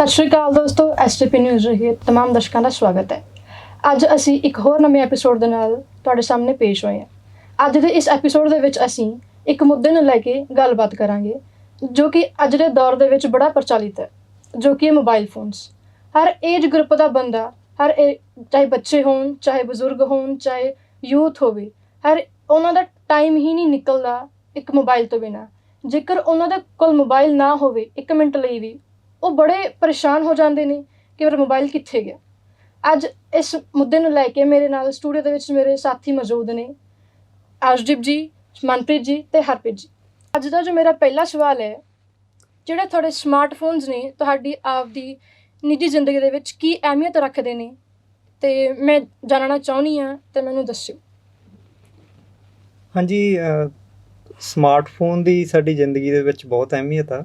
ਸਤਿ ਸ਼੍ਰੀ ਅਕਾਲ ਦੋਸਤੋ STP news ਰਹੀ ਤਮਾਮ ਦਰਸ਼ਕਾਂ ਦਾ ਸਵਾਗਤ ਹੈ। ਅੱਜ ਅਸੀਂ ਇੱਕ ਹੋਰ ਨਵੇਂ ਐਪੀਸੋਡ ਦੇ ਨਾਲ ਤੁਹਾਡੇ ਸਾਹਮਣੇ ਪੇਸ਼ ਹੋਏ ਹਾਂ। ਅੱਜ ਦੇ ਇਸ ਐਪੀਸੋਡ ਦੇ ਵਿੱਚ ਅਸੀਂ ਇੱਕ ਮੁੱਦੇ ਨੂੰ ਲੈ ਕੇ ਗੱਲਬਾਤ ਕਰਾਂਗੇ, ਜੋ ਕਿ ਅੱਜ ਦੇ ਦੌਰ ਦੇ ਵਿੱਚ ਬੜਾ ਪ੍ਰਚਲਿਤ ਹੈ, ਜੋ ਕਿ ਹੈ ਮੋਬਾਈਲ ਫੋਨਸ ਹਰ ਏਜ ਗਰੁੱਪ ਦਾ ਬੰਦਾ, ਹਰ ਏ- ਚਾਹੇ ਬੱਚੇ ਹੋਣ, ਚਾਹੇ ਬਜ਼ੁਰਗ ਹੋਣ, ਚਾਹੇ ਯੂਥ ਹੋਵੇ, ਹਰ ਉਹਨਾਂ ਦਾ ਟਾਈਮ ਹੀ ਨਹੀਂ ਨਿਕਲਦਾ ਇੱਕ ਮੋਬਾਈਲ ਤੋਂ ਬਿਨਾ। ਜੇਕਰ ਉਹਨਾਂ ਦੇ ਕੋਲ ਮੋਬਾਈਲ ਨਾ ਹੋਵੇ ਇੱਕ ਮਿੰਟ ਲਈ ਵੀ ਉਹ ਬੜੇ ਪਰੇਸ਼ਾਨ ਹੋ ਜਾਂਦੇ ਨੇ ਕਿ ਮੇਰਾ ਮੋਬਾਈਲ ਕਿੱਥੇ ਗਿਆ। ਅੱਜ ਇਸ ਮੁੱਦੇ ਨੂੰ ਲੈ ਕੇ ਮੇਰੇ ਨਾਲ ਸਟੂਡੀਓ ਦੇ ਵਿੱਚ ਮੇਰੇ ਸਾਥੀ ਮੌਜੂਦ ਨੇ ਅਰਸ਼ਦੀਪ ਜੀ, ਮਨਪ੍ਰੀਤ ਜੀ ਤੇ ਹਰਪ੍ਰੀਤ ਜੀ। ਅੱਜ ਦਾ ਜੋ ਮੇਰਾ ਪਹਿਲਾ ਸਵਾਲ ਹੈ, ਜਿਹੜੇ ਤੁਹਾਡੇ ਸਮਾਰਟਫੋਨਸ ਨੇ, ਤੁਹਾਡੀ ਆਪਦੀ ਨਿੱਜੀ ਜ਼ਿੰਦਗੀ ਦੇ ਵਿੱਚ ਕੀ ਅਹਿਮੀਅਤ ਰੱਖਦੇ ਨੇ? ਤੇ ਮੈਂ ਜਾਣਨਾ ਚਾਹੁੰਦੀ ਹਾਂ, ਤੇ ਮੈਨੂੰ ਦੱਸਿਓ। ਹਾਂਜੀ ਸਮਾਰਟਫੋਨ ਦੀ ਸਾਡੀ ਜ਼ਿੰਦਗੀ ਦੇ ਵਿੱਚ ਬਹੁਤ ਅਹਿਮੀਅਤ ਆ।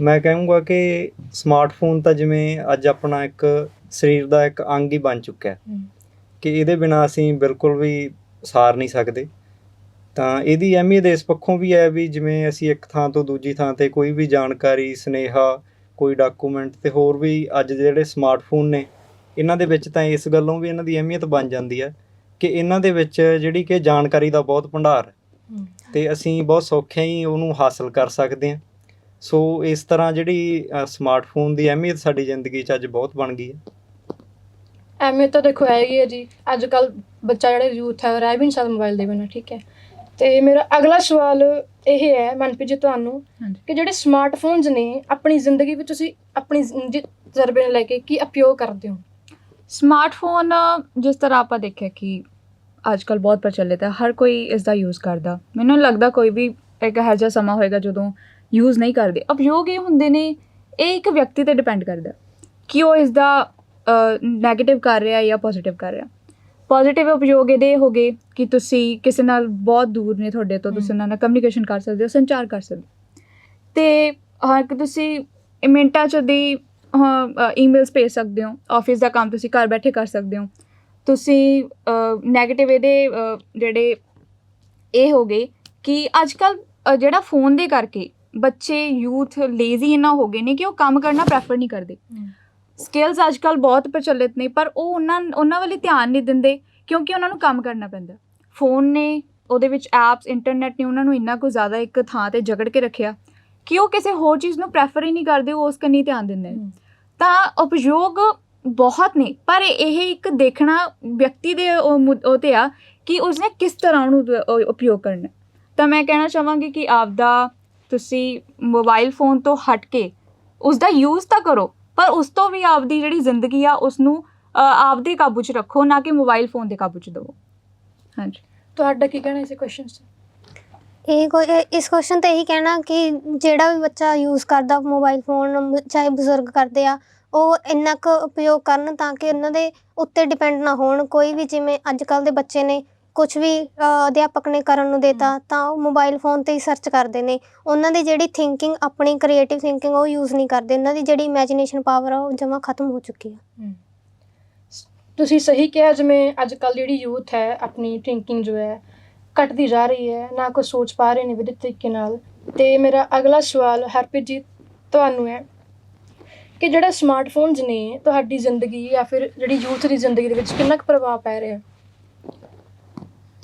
ਮੈਂ ਕਹਾਂਗਾ ਕਿ ਸਮਾਰਟਫੋਨ ਤਾਂ ਜਿਵੇਂ ਅੱਜ ਆਪਣਾ ਇੱਕ ਸਰੀਰ ਦਾ ਇੱਕ ਅੰਗ ਹੀ ਬਣ ਚੁੱਕਾ ਹੈ। ਕਿ ਇਹਦੇ ਬਿਨਾ ਅਸੀਂ ਬਿਲਕੁਲ ਵੀ ਸਾਰ ਨਹੀਂ ਸਕਦੇ। ਤਾਂ ਇਹਦੀ ਅਹਿਮੀਅਤ ਇਸ ਪੱਖੋਂ ਵੀ ਹੈ ਵੀ ਜਿਵੇਂ ਅਸੀਂ ਇੱਕ ਥਾਂ ਤੋਂ ਦੂਜੀ ਥਾਂ ਤੇ ਕੋਈ ਵੀ ਜਾਣਕਾਰੀ ਸੁਨੇਹਾ ਕੋਈ ਡਾਕੂਮੈਂਟ ਤੇ ਹੋਰ ਵੀ ਅੱਜ ਦੇ ਜਿਹੜੇ ਸਮਾਰਟਫੋਨ ਨੇ ਇਹਨਾਂ ਦੇ ਵਿੱਚ ਤਾਂ ਇਸ ਗੱਲੋਂ ਵੀ ਇਹਨਾਂ ਦੀ ਅਹਿਮੀਅਤ ਬਣ ਜਾਂਦੀ ਹੈ ਕਿ ਇਹਨਾਂ ਦੇ ਵਿੱਚ ਜਿਹੜੀ ਕਿ ਜਾਣਕਾਰੀ ਦਾ ਬਹੁਤ ਭੰਡਾਰ ਹੈ। ਤੇ ਅਸੀਂ ਬਹੁਤ ਸੌਖਿਆਂ ਹੀ ਉਹਨੂੰ ਹਾਸਲ ਕਰ ਸਕਦੇ ਹਾਂ। ਸੋ ਇਸ ਤਰ੍ਹਾਂ ਜਿਹੜੀ ਸਮਾਰਟਫੋਨ ਦੀ ਅਹਿਮੀਅਤ ਸਾਡੀ ਜ਼ਿੰਦਗੀ 'ਚ ਅੱਜ ਬਹੁਤ ਬਣ ਗਈ ਹੈ। ਐਵੇਂ ਤਾਂ ਦੇਖੋ ਹੈਗੀ ਹੈ ਜੀ। ਅੱਜ ਕੱਲ ਬੱਚਾ ਜਿਹੜਾ ਯੂਥ ਹੈ ਉਹ ਰਹਿ ਵੀ ਨਹੀਂ ਸਕਦਾ ਮੋਬਾਈਲ ਦੇ ਬਿਨਾਂ ਠੀਕ ਹੈ। ਤੇ ਮੇਰਾ ਅਗਲਾ ਸਵਾਲ ਇਹ ਹੈ ਮਨਪ੍ਰੀਤ ਜੀ ਤੁਹਾਨੂੰ ਹਾਂਜੀ। ਕਿ ਜਿਹੜੇ ਸਮਾਰਟਫੋਨਸ ਨੇ ਆਪਣੀ ਜ਼ਿੰਦਗੀ ਵਿੱਚ ਤੁਸੀਂ ਆਪਣੀ ਤਜਰਬੇ ਨੂੰ ਲੈ ਕੇ ਕੀ ਉਪਯੋਗ ਕਰਦੇ ਹੋ? ਸਮਾਰਟਫੋਨ ਜਿਸ ਤਰ੍ਹਾਂ ਆਪਾਂ ਦੇਖਿਆ ਕਿ ਅੱਜ ਕੱਲ ਬਹੁਤ ਪ੍ਰਚਲਿਤ ਹੈ ਹਰ ਕੋਈ ਇਸ ਦਾ ਯੂਜ਼ ਕਰਦਾ। ਮੈਨੂੰ ਲੱਗਦਾ ਕੋਈ ਵੀ ਇੱਕ ਇਹੋ ਜਿਹਾ ਸਮਾਂ ਹੋਏਗਾ ਜਦੋਂ ਯੂਜ਼ ਨਹੀਂ ਕਰਦੇ। ਉਪਯੋਗ ਇਹ ਹੁੰਦੇ ਨੇ ਇਹ ਇੱਕ ਵਿਅਕਤੀ ਤੇ ਡਿਪੈਂਡ ਕਰਦਾ। ਕਿ ਉਹ ਇਸ ਦਾ 네ਗੇਟਿਵ ਕਰ ਰਿਹਾ ਜਾਂ ਪੋਜ਼ਿਟਿਵ ਕਰ ਰਿਹਾ। ਪੋਜ਼ਿਟਿਵ ਉਪਯੋਗ ਇਹਦੇ ਇਹ ਹੋਗੇ ਕਿ ਤੁਸੀਂ ਕਿਸੇ ਨਾਲ ਬਹੁਤ ਦੂਰ ਨੇ ਤੁਹਾਡੇ ਤੋਂ ਤੁਸੀਂ। ਉਹਨਾਂ ਨਾਲ ਕਮਿਊਨੀਕੇਸ਼ਨ ਕਰ ਸਕਦੇ ਹੋ ਸੰਚਾਰ ਕਰ ਸਕਦੇ ਤੇ ਹਾਂ ਕਿ ਤੁਸੀਂ ਮਿੰਟਾਂ ਚ ਦੀ ਈਮੇਲਸ ਭੇਜ ਸਕਦੇ ਹੋ ਆਫਿਸ ਦਾ ਕੰਮ ਤੁਸੀਂ ਘਰ ਬੈਠੇ ਕਰ ਸਕਦੇ ਹੋ। ਤੁਸੀਂ 네ਗੇਟਿਵ ਇਹਦੇ ਜਿਹੜੇ ਇਹ ਹੋ ਗਏ ਕਿ ਅੱਜ ਕੱਲ ਜਿਹੜਾ ਫੋਨ ਦੇ ਕਰਕੇ ਬੱਚੇ ਯੂਥ ਲੇਜ਼ੀ ਇੰਨਾ ਹੋ ਗਏ ਨੇ ਕਿ ਉਹ ਕੰਮ ਕਰਨਾ ਪ੍ਰੈਫਰ ਨਹੀਂ ਕਰਦੇ। ਸਕਿੱਲਸ ਅੱਜ ਕੱਲ ਬਹੁਤ ਪ੍ਰਚਲਿਤ ਨੇ ਪਰ ਉਹ ਉਹਨਾਂ ਉਹਨਾਂ ਵੱਲ ਧਿਆਨ ਨਹੀਂ ਦਿੰਦੇ ਕਿਉਂਕਿ ਉਹਨਾਂ ਨੂੰ ਕੰਮ ਕਰਨਾ ਪੈਂਦਾ। ਫੋਨ ਨੇ ਉਹਦੇ ਵਿੱਚ ਐਪਸ ਇੰਟਰਨੈਟ ਨੇ ਉਹਨਾਂ ਨੂੰ ਇੰਨਾ ਕੁ ਜ਼ਿਆਦਾ ਇੱਕ ਥਾਂ ਤੇ ਜਕੜ ਕੇ ਰੱਖਿਆ ਕਿ ਉਹ ਕਿਸੇ ਹੋਰ ਚੀਜ਼ ਨੂੰ ਪ੍ਰੈਫਰ ਹੀ ਨਹੀਂ ਕਰਦੇ ਉਹ ਉਸ ਕੰਨੀ ਧਿਆਨ ਦਿੰਦੇ ਨੇ। ਤਾਂ ਉਪਯੋਗ ਬਹੁਤ ਨੇ ਪਰ ਇਹ ਇੱਕ ਦੇਖਣਾ ਵਿਅਕਤੀ ਦੇ ਉਹ ਤੇ ਆ ਕਿ ਉਸਨੇ ਕਿਸ ਤਰ੍ਹਾਂ ਉਹਨੂੰ ਉਪਯੋਗ ਕਰਨਾ। ਤਾਂ ਮੈਂ ਕਹਿਣਾ ਚਾਹਾਂਗੀ ਕਿ ਆਪਦਾ ਤੁਸੀਂ ਮੋਬਾਈਲ ਫੋਨ ਤੋਂ ਹਟ ਕੇ ਉਸ ਦਾ ਯੂਜ਼ ਤਾਂ ਕਰੋ ਪਰ ਉਸ ਤੋਂ ਵੀ ਆਪਦੀ ਜਿਹੜੀ ਜ਼ਿੰਦਗੀ ਆ ਉਸ ਨੂੰ ਆਪਦੇ ਕਾਬੂ 'ਚ ਰੱਖੋ ਨਾ ਕਿ ਮੋਬਾਈਲ ਫੋਨ ਦੇ ਕਾਬੂ 'ਚ ਦਿਓ ਹਾਂਜੀ। ਤੁਹਾਡਾ ਕੀ ਕਹਿਣਾ ਇਸ ਕੁਐਸਚਨ 'ਚ? ਇਹ ਕੋਈ ਇਹ- ਇਸ ਕੁਐਸਚਨ ਤੇ ਇਹੀ ਕਹਿਣਾ ਕਿ ਜਿਹੜਾ ਵੀ ਬੱਚਾ ਯੂਜ਼ ਕਰਦਾ ਮੋਬਾਈਲ ਫੋਨ ਚਾਹੇ ਬਜ਼ੁਰਗ ਕਰਦੇ ਆ ਉਹ ਇੰਨਾ ਕੁ ਉਪਯੋਗ ਕਰਨ ਤਾਂ ਕਿ ਉਹਨਾਂ ਦੇ ਉੱਤੇ ਡਿਪੈਂਡ ਨਾ ਹੋਣ। ਕੋਈ ਵੀ ਜਿਵੇਂ ਅੱਜ ਕੱਲ ਦੇ ਬੱਚੇ ਨੇ ਕੁਝ ਵੀ ਅ, ਅਧਿਆਪਕ ਨੇ ਕਰਨ ਨੂੰ ਦੇਤਾ ਤਾਂ ਉਹ ਮੋਬਾਈਲ ਫੋਨ ਤੇ ਹੀ ਸਰਚ ਕਰਦੇ ਨੇ। ਉਹਨਾਂ ਦੀ ਜਿਹੜੀ ਥਿੰਕਿੰਗ ਆਪਣੀ ਕ੍ਰੀਏਟਿਵ ਥਿੰਕਿੰਗ ਉਹ ਯੂਜ਼ ਨਹੀਂ ਕਰਦੇ। ਉਹਨਾਂ ਦੀ ਜਿਹੜੀ ਇਮੇਜਿਨੇਸ਼ਨ ਪਾਵਰ ਆ ਉਹ ਜਮਾ ਖਤਮ ਹੋ ਚੁੱਕੀ ਆ। ਤੁਸੀਂ ਸਹੀ ਕਿਹਾ ਜਿਵੇਂ ਅੱਜ ਕੱਲ ਜਿਹੜੀ ਯੂਥ ਹੈ ਆਪਣੀ ਥਿੰਕਿੰਗ ਜੋ ਹੈ ਘਟਦੀ ਜਾ ਰਹੀ ਹੈ ਨਾ ਕੋਈ ਸੋਚ ਪਾ ਰਹੇ ਨੇ ਵਿਦਿਤ ਤਰੀਕੇ ਨਾਲ। ਤੇ ਮੇਰਾ ਅਗਲਾ ਸਵਾਲ ਹਰਪ੍ਰੀਤ ਜੀ ਤੁਹਾਨੂੰ ਹੈ ਕਿ ਜਿਹੜਾ ਸਮਾਰਟਫੋਨਸ ਨੇ ਤੁਹਾਡੀ ਜ਼ਿੰਦਗੀ ਜਾਂ ਫਿਰ ਜਿਹੜੀ ਯੂਥ ਦੀ ਜ਼ਿੰਦਗੀ ਦੇ ਵਿੱਚ ਕਿੰਨਾ ਕੁ ਪ੍ਰਭਾਵ ਪੈ ਰਿਹਾ?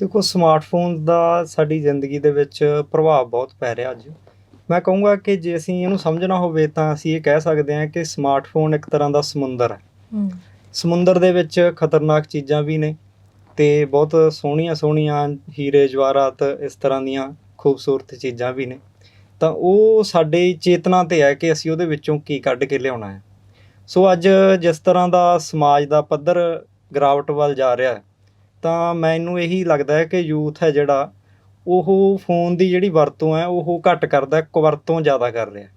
ਦੇਖੋ ਸਮਾਰਟਫੋਨ ਦਾ ਸਾਡੀ ਜ਼ਿੰਦਗੀ ਦੇ ਵਿੱਚ ਪ੍ਰਭਾਵ ਬਹੁਤ ਪੈ ਰਿਹਾ ਅੱਜ। ਮੈਂ ਕਹੂੰਗਾ ਕਿ ਜੇ ਅਸੀਂ ਇਹਨੂੰ ਸਮਝਣਾ ਹੋਵੇ ਤਾਂ ਅਸੀਂ ਇਹ ਕਹਿ ਸਕਦੇ ਹਾਂ ਕਿ ਸਮਾਰਟਫੋਨ ਇੱਕ ਤਰ੍ਹਾਂ ਦਾ ਸਮੁੰਦਰ ਹੈ। ਸਮੁੰਦਰ ਦੇ ਵਿੱਚ ਖਤਰਨਾਕ ਚੀਜ਼ਾਂ ਵੀ ਨੇ ਤੇ ਬਹੁਤ ਸੋਹਣੀਆਂ ਸੋਹਣੀਆਂ ਹੀਰੇ ਜਵਾਹਰਾਤ ਇਸ ਤਰ੍ਹਾਂ ਦੀਆਂ ਖੂਬਸੂਰਤ ਚੀਜ਼ਾਂ ਵੀ ਨੇ। ਤਾਂ ਉਹ ਸਾਡੇ ਚੇਤਨਾ ਤੇ ਹੈ ਕਿ ਅਸੀਂ ਉਹਦੇ ਵਿੱਚੋਂ ਕੀ ਕੱਢ ਕੇ ਲਿਆਉਣਾ ਹੈ। ਸੋ ਅੱਜ ਜਿਸ ਤਰ੍ਹਾਂ ਦਾ ਸਮਾਜ ਦਾ ਪੱਧਰ ਗਿਰਾਵਟ ਵੱਲ ਜਾ ਰਿਹਾ ਹੈ ਤਾਂ ਮੈਨੂੰ ਇਹੀ ਲੱਗਦਾ ਹੈ ਕਿ ਯੂਥ ਹੈ ਜਿਹੜਾ ਉਹ ਫੋਨ ਦੀ ਜਿਹੜੀ ਵਰਤੋਂ ਹੈ ਉਹ ਘੱਟ ਕਰਦਾ ਕੁਵਰਤੋਂ ਜ਼ਿਆਦਾ ਕਰ ਰਿਹਾ।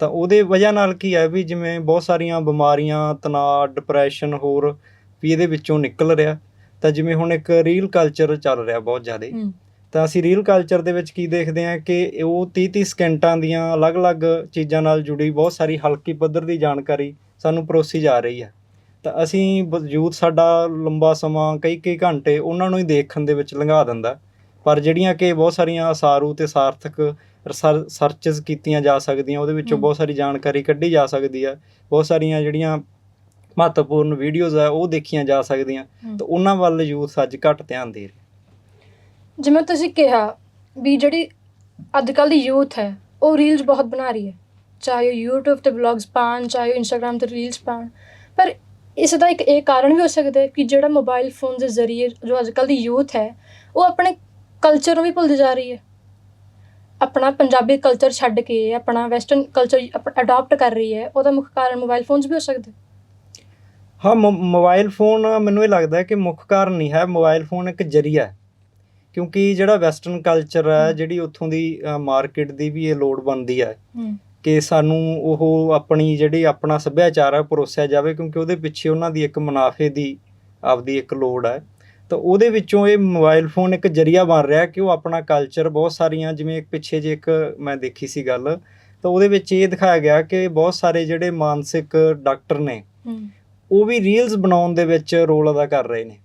ਤਾਂ ਉਹਦੇ ਵਜ੍ਹਾ ਨਾਲ ਕੀ ਹੈ ਵੀ ਜਿਵੇਂ ਬਹੁਤ ਸਾਰੀਆਂ ਬਿਮਾਰੀਆਂ ਤਣਾਅ ਡਿਪਰੈਸ਼ਨ ਹੋਰ ਵੀ ਇਹਦੇ ਵਿੱਚੋਂ ਨਿਕਲ ਰਿਹਾ ਤਾਂ ਜਿਵੇਂ ਹੁਣ ਇੱਕ ਰੀਲ ਕਲਚਰ ਚੱਲ ਰਿਹਾ ਬਹੁਤ ਜ਼ਿਆਦਾ। ਤਾਂ ਅਸੀਂ ਰੀਲ ਕਲਚਰ ਦੇ ਵਿੱਚ ਕੀ ਦੇਖਦੇ ਹਾਂ ਕਿ ਉਹ 30 30 ਸਕਿੰਟਾਂ ਦੀਆਂ ਅਲੱਗ-ਅਲੱਗ ਚੀਜ਼ਾਂ ਨਾਲ ਜੁੜੀ ਬਹੁਤ ਸਾਰੀ ਹਲਕੀ ਪੱਧਰ ਦੀ ਜਾਣਕਾਰੀ ਸਾਨੂੰ ਪਰੋਸੀ ਜਾ ਰਹੀ ਹੈ। ਤਾਂ ਅਸੀਂ ਯੂਥ ਸਾਡਾ ਲੰਬਾ ਸਮਾਂ ਕਈ ਕਈ ਘੰਟੇ ਉਹਨਾਂ ਨੂੰ ਹੀ ਦੇਖਣ ਦੇ ਵਿੱਚ ਲੰਘਾ ਦਿੰਦਾ ਪਰ ਜਿਹੜੀਆਂ ਕਿ ਬਹੁਤ ਸਾਰੀਆਂ ਅਸਾਰੂ ਤੇ ਸਾਰਥਕ ਸਰਚਸ ਕੀਤੀਆਂ ਜਾ ਸਕਦੀਆਂ ਉਹਦੇ ਵਿੱਚੋਂ ਹਮ। ਬਹੁਤ ਸਾਰੀ ਜਾਣਕਾਰੀ ਕੱਢੀ ਜਾ ਸਕਦੀ ਹੈ। ਬਹੁਤ ਸਾਰੀਆਂ ਜਿਹੜੀਆਂ ਮਹੱਤਵਪੂਰਨ ਵੀਡੀਓਜ਼ ਆ ਉਹ ਦੇਖੀਆਂ ਜਾ ਸਕਦੀਆਂ। ਹਮ। ਤਾਂ ਉਹਨਾਂ ਵੱਲ ਯੂਥ ਅੱਜ ਘੱਟ ਧਿਆਨ ਦੇ ਰਿਹਾ। ਜਿਵੇਂ ਤੁਸੀਂ ਕਿਹਾ ਵੀ ਜਿਹੜੀ ਅੱਜ ਕੱਲ੍ਹ ਦੀ ਯੂਥ ਹੈ ਉਹ ਰੀਲਸ ਬਹੁਤ ਬਣਾ ਰਹੀ ਹੈ। ਚਾਹੇ ਉਹ YouTube ਤੇ ਵਲੌਗਸ ਪਾਉਣ ਚਾਹੇ ਉਹ Instagram ਤੇ ਰੀਲਸ ਪਾਉਣ। ਪਰ ਇਸ ਦਾ ਇੱਕ ਇਹ ਕਾਰਨ ਵੀ ਹੋ ਸਕਦਾ ਹੈ ਕਿ ਜਿਹੜਾ ਮੋਬਾਈਲ ਫੋਨ ਦੇ ਜ਼ਰੀਏ ਜੋ ਅੱਜ ਕੱਲ੍ਹ ਦੀ ਯੂਥ ਹੈ ਉਹ ਆਪਣੇ ਕਲਚਰ ਨੂੰ ਵੀ ਭੁੱਲਦੀ ਜਾ ਰਹੀ ਹੈ ਆਪਣਾ ਪੰਜਾਬੀ ਕਲਚਰ ਛੱਡ ਕੇ ਆਪਣਾ ਵੈਸਟਰਨ ਕਲਚਰ ਅਡਾਪਟ ਕਰ ਰਹੀ ਹੈ ਉਹਦਾ ਮੁੱਖ ਕਾਰਨ ਮੋਬਾਈਲ ਫੋਨਸ ਵੀ ਹੋ ਸਕਦਾ ਹੈ। ਮੋਬਾਈਲ ਫੋਨ ਮੈਨੂੰ ਇਹ ਲੱਗਦਾ ਹੈ ਕਿ ਮੁੱਖ ਕਾਰਨ ਨਹੀਂ ਹੈ ਮੋਬਾਈਲ ਫੋਨ ਇੱਕ ਜਰੀਆ ਹੈ ਕਿਉਂਕਿ ਜਿਹੜਾ ਵੈਸਟਰਨ ਕਲਚਰ ਹੈ। ਜਿਹੜੀ ਉੱਥੋਂ ਦੀ ਮਾਰਕੀਟ ਦੀ ਵੀ ਇਹ ਲੋੜ ਬਣਦੀ ਹੈ ਕਿ ਸਾਨੂੰ ਉਹ ਆਪਣੀ ਜਿਹੜੀ ਆਪਣਾ ਸੱਭਿਆਚਾਰ ਹੈ ਪਰੋਸਿਆ ਜਾਵੇ ਕਿਉਂਕਿ ਉਹਦੇ ਪਿੱਛੇ ਉਹਨਾਂ ਦੀ ਇੱਕ ਮੁਨਾਫੇ ਦੀ ਆਪਦੀ ਇੱਕ ਲੋੜ ਹੈ ਤਾਂ ਉਹਦੇ ਵਿੱਚੋਂ ਇਹ ਮੋਬਾਈਲ ਫੋਨ ਇੱਕ ਜਰੀਆ ਬਣ ਰਿਹਾ ਕਿ ਉਹ ਆਪਣਾ ਕਲਚਰ ਬਹੁਤ ਸਾਰੀਆਂ ਜਿਵੇਂ ਇੱਕ ਪਿੱਛੇ ਜੇ ਇੱਕ ਮੈਂ ਦੇਖੀ ਸੀ ਗੱਲ ਤਾਂ ਉਹਦੇ ਵਿੱਚ ਇਹ ਦਿਖਾਇਆ ਗਿਆ ਕਿ ਬਹੁਤ ਸਾਰੇ ਜਿਹੜੇ ਮਾਨਸਿਕ ਡਾਕਟਰ ਨੇ ਉਹ ਵੀ ਰੀਲਸ ਬਣਾਉਣ ਦੇ ਵਿੱਚ ਰੋਲ ਅਦਾ ਕਰ ਰਹੇ ਨੇ।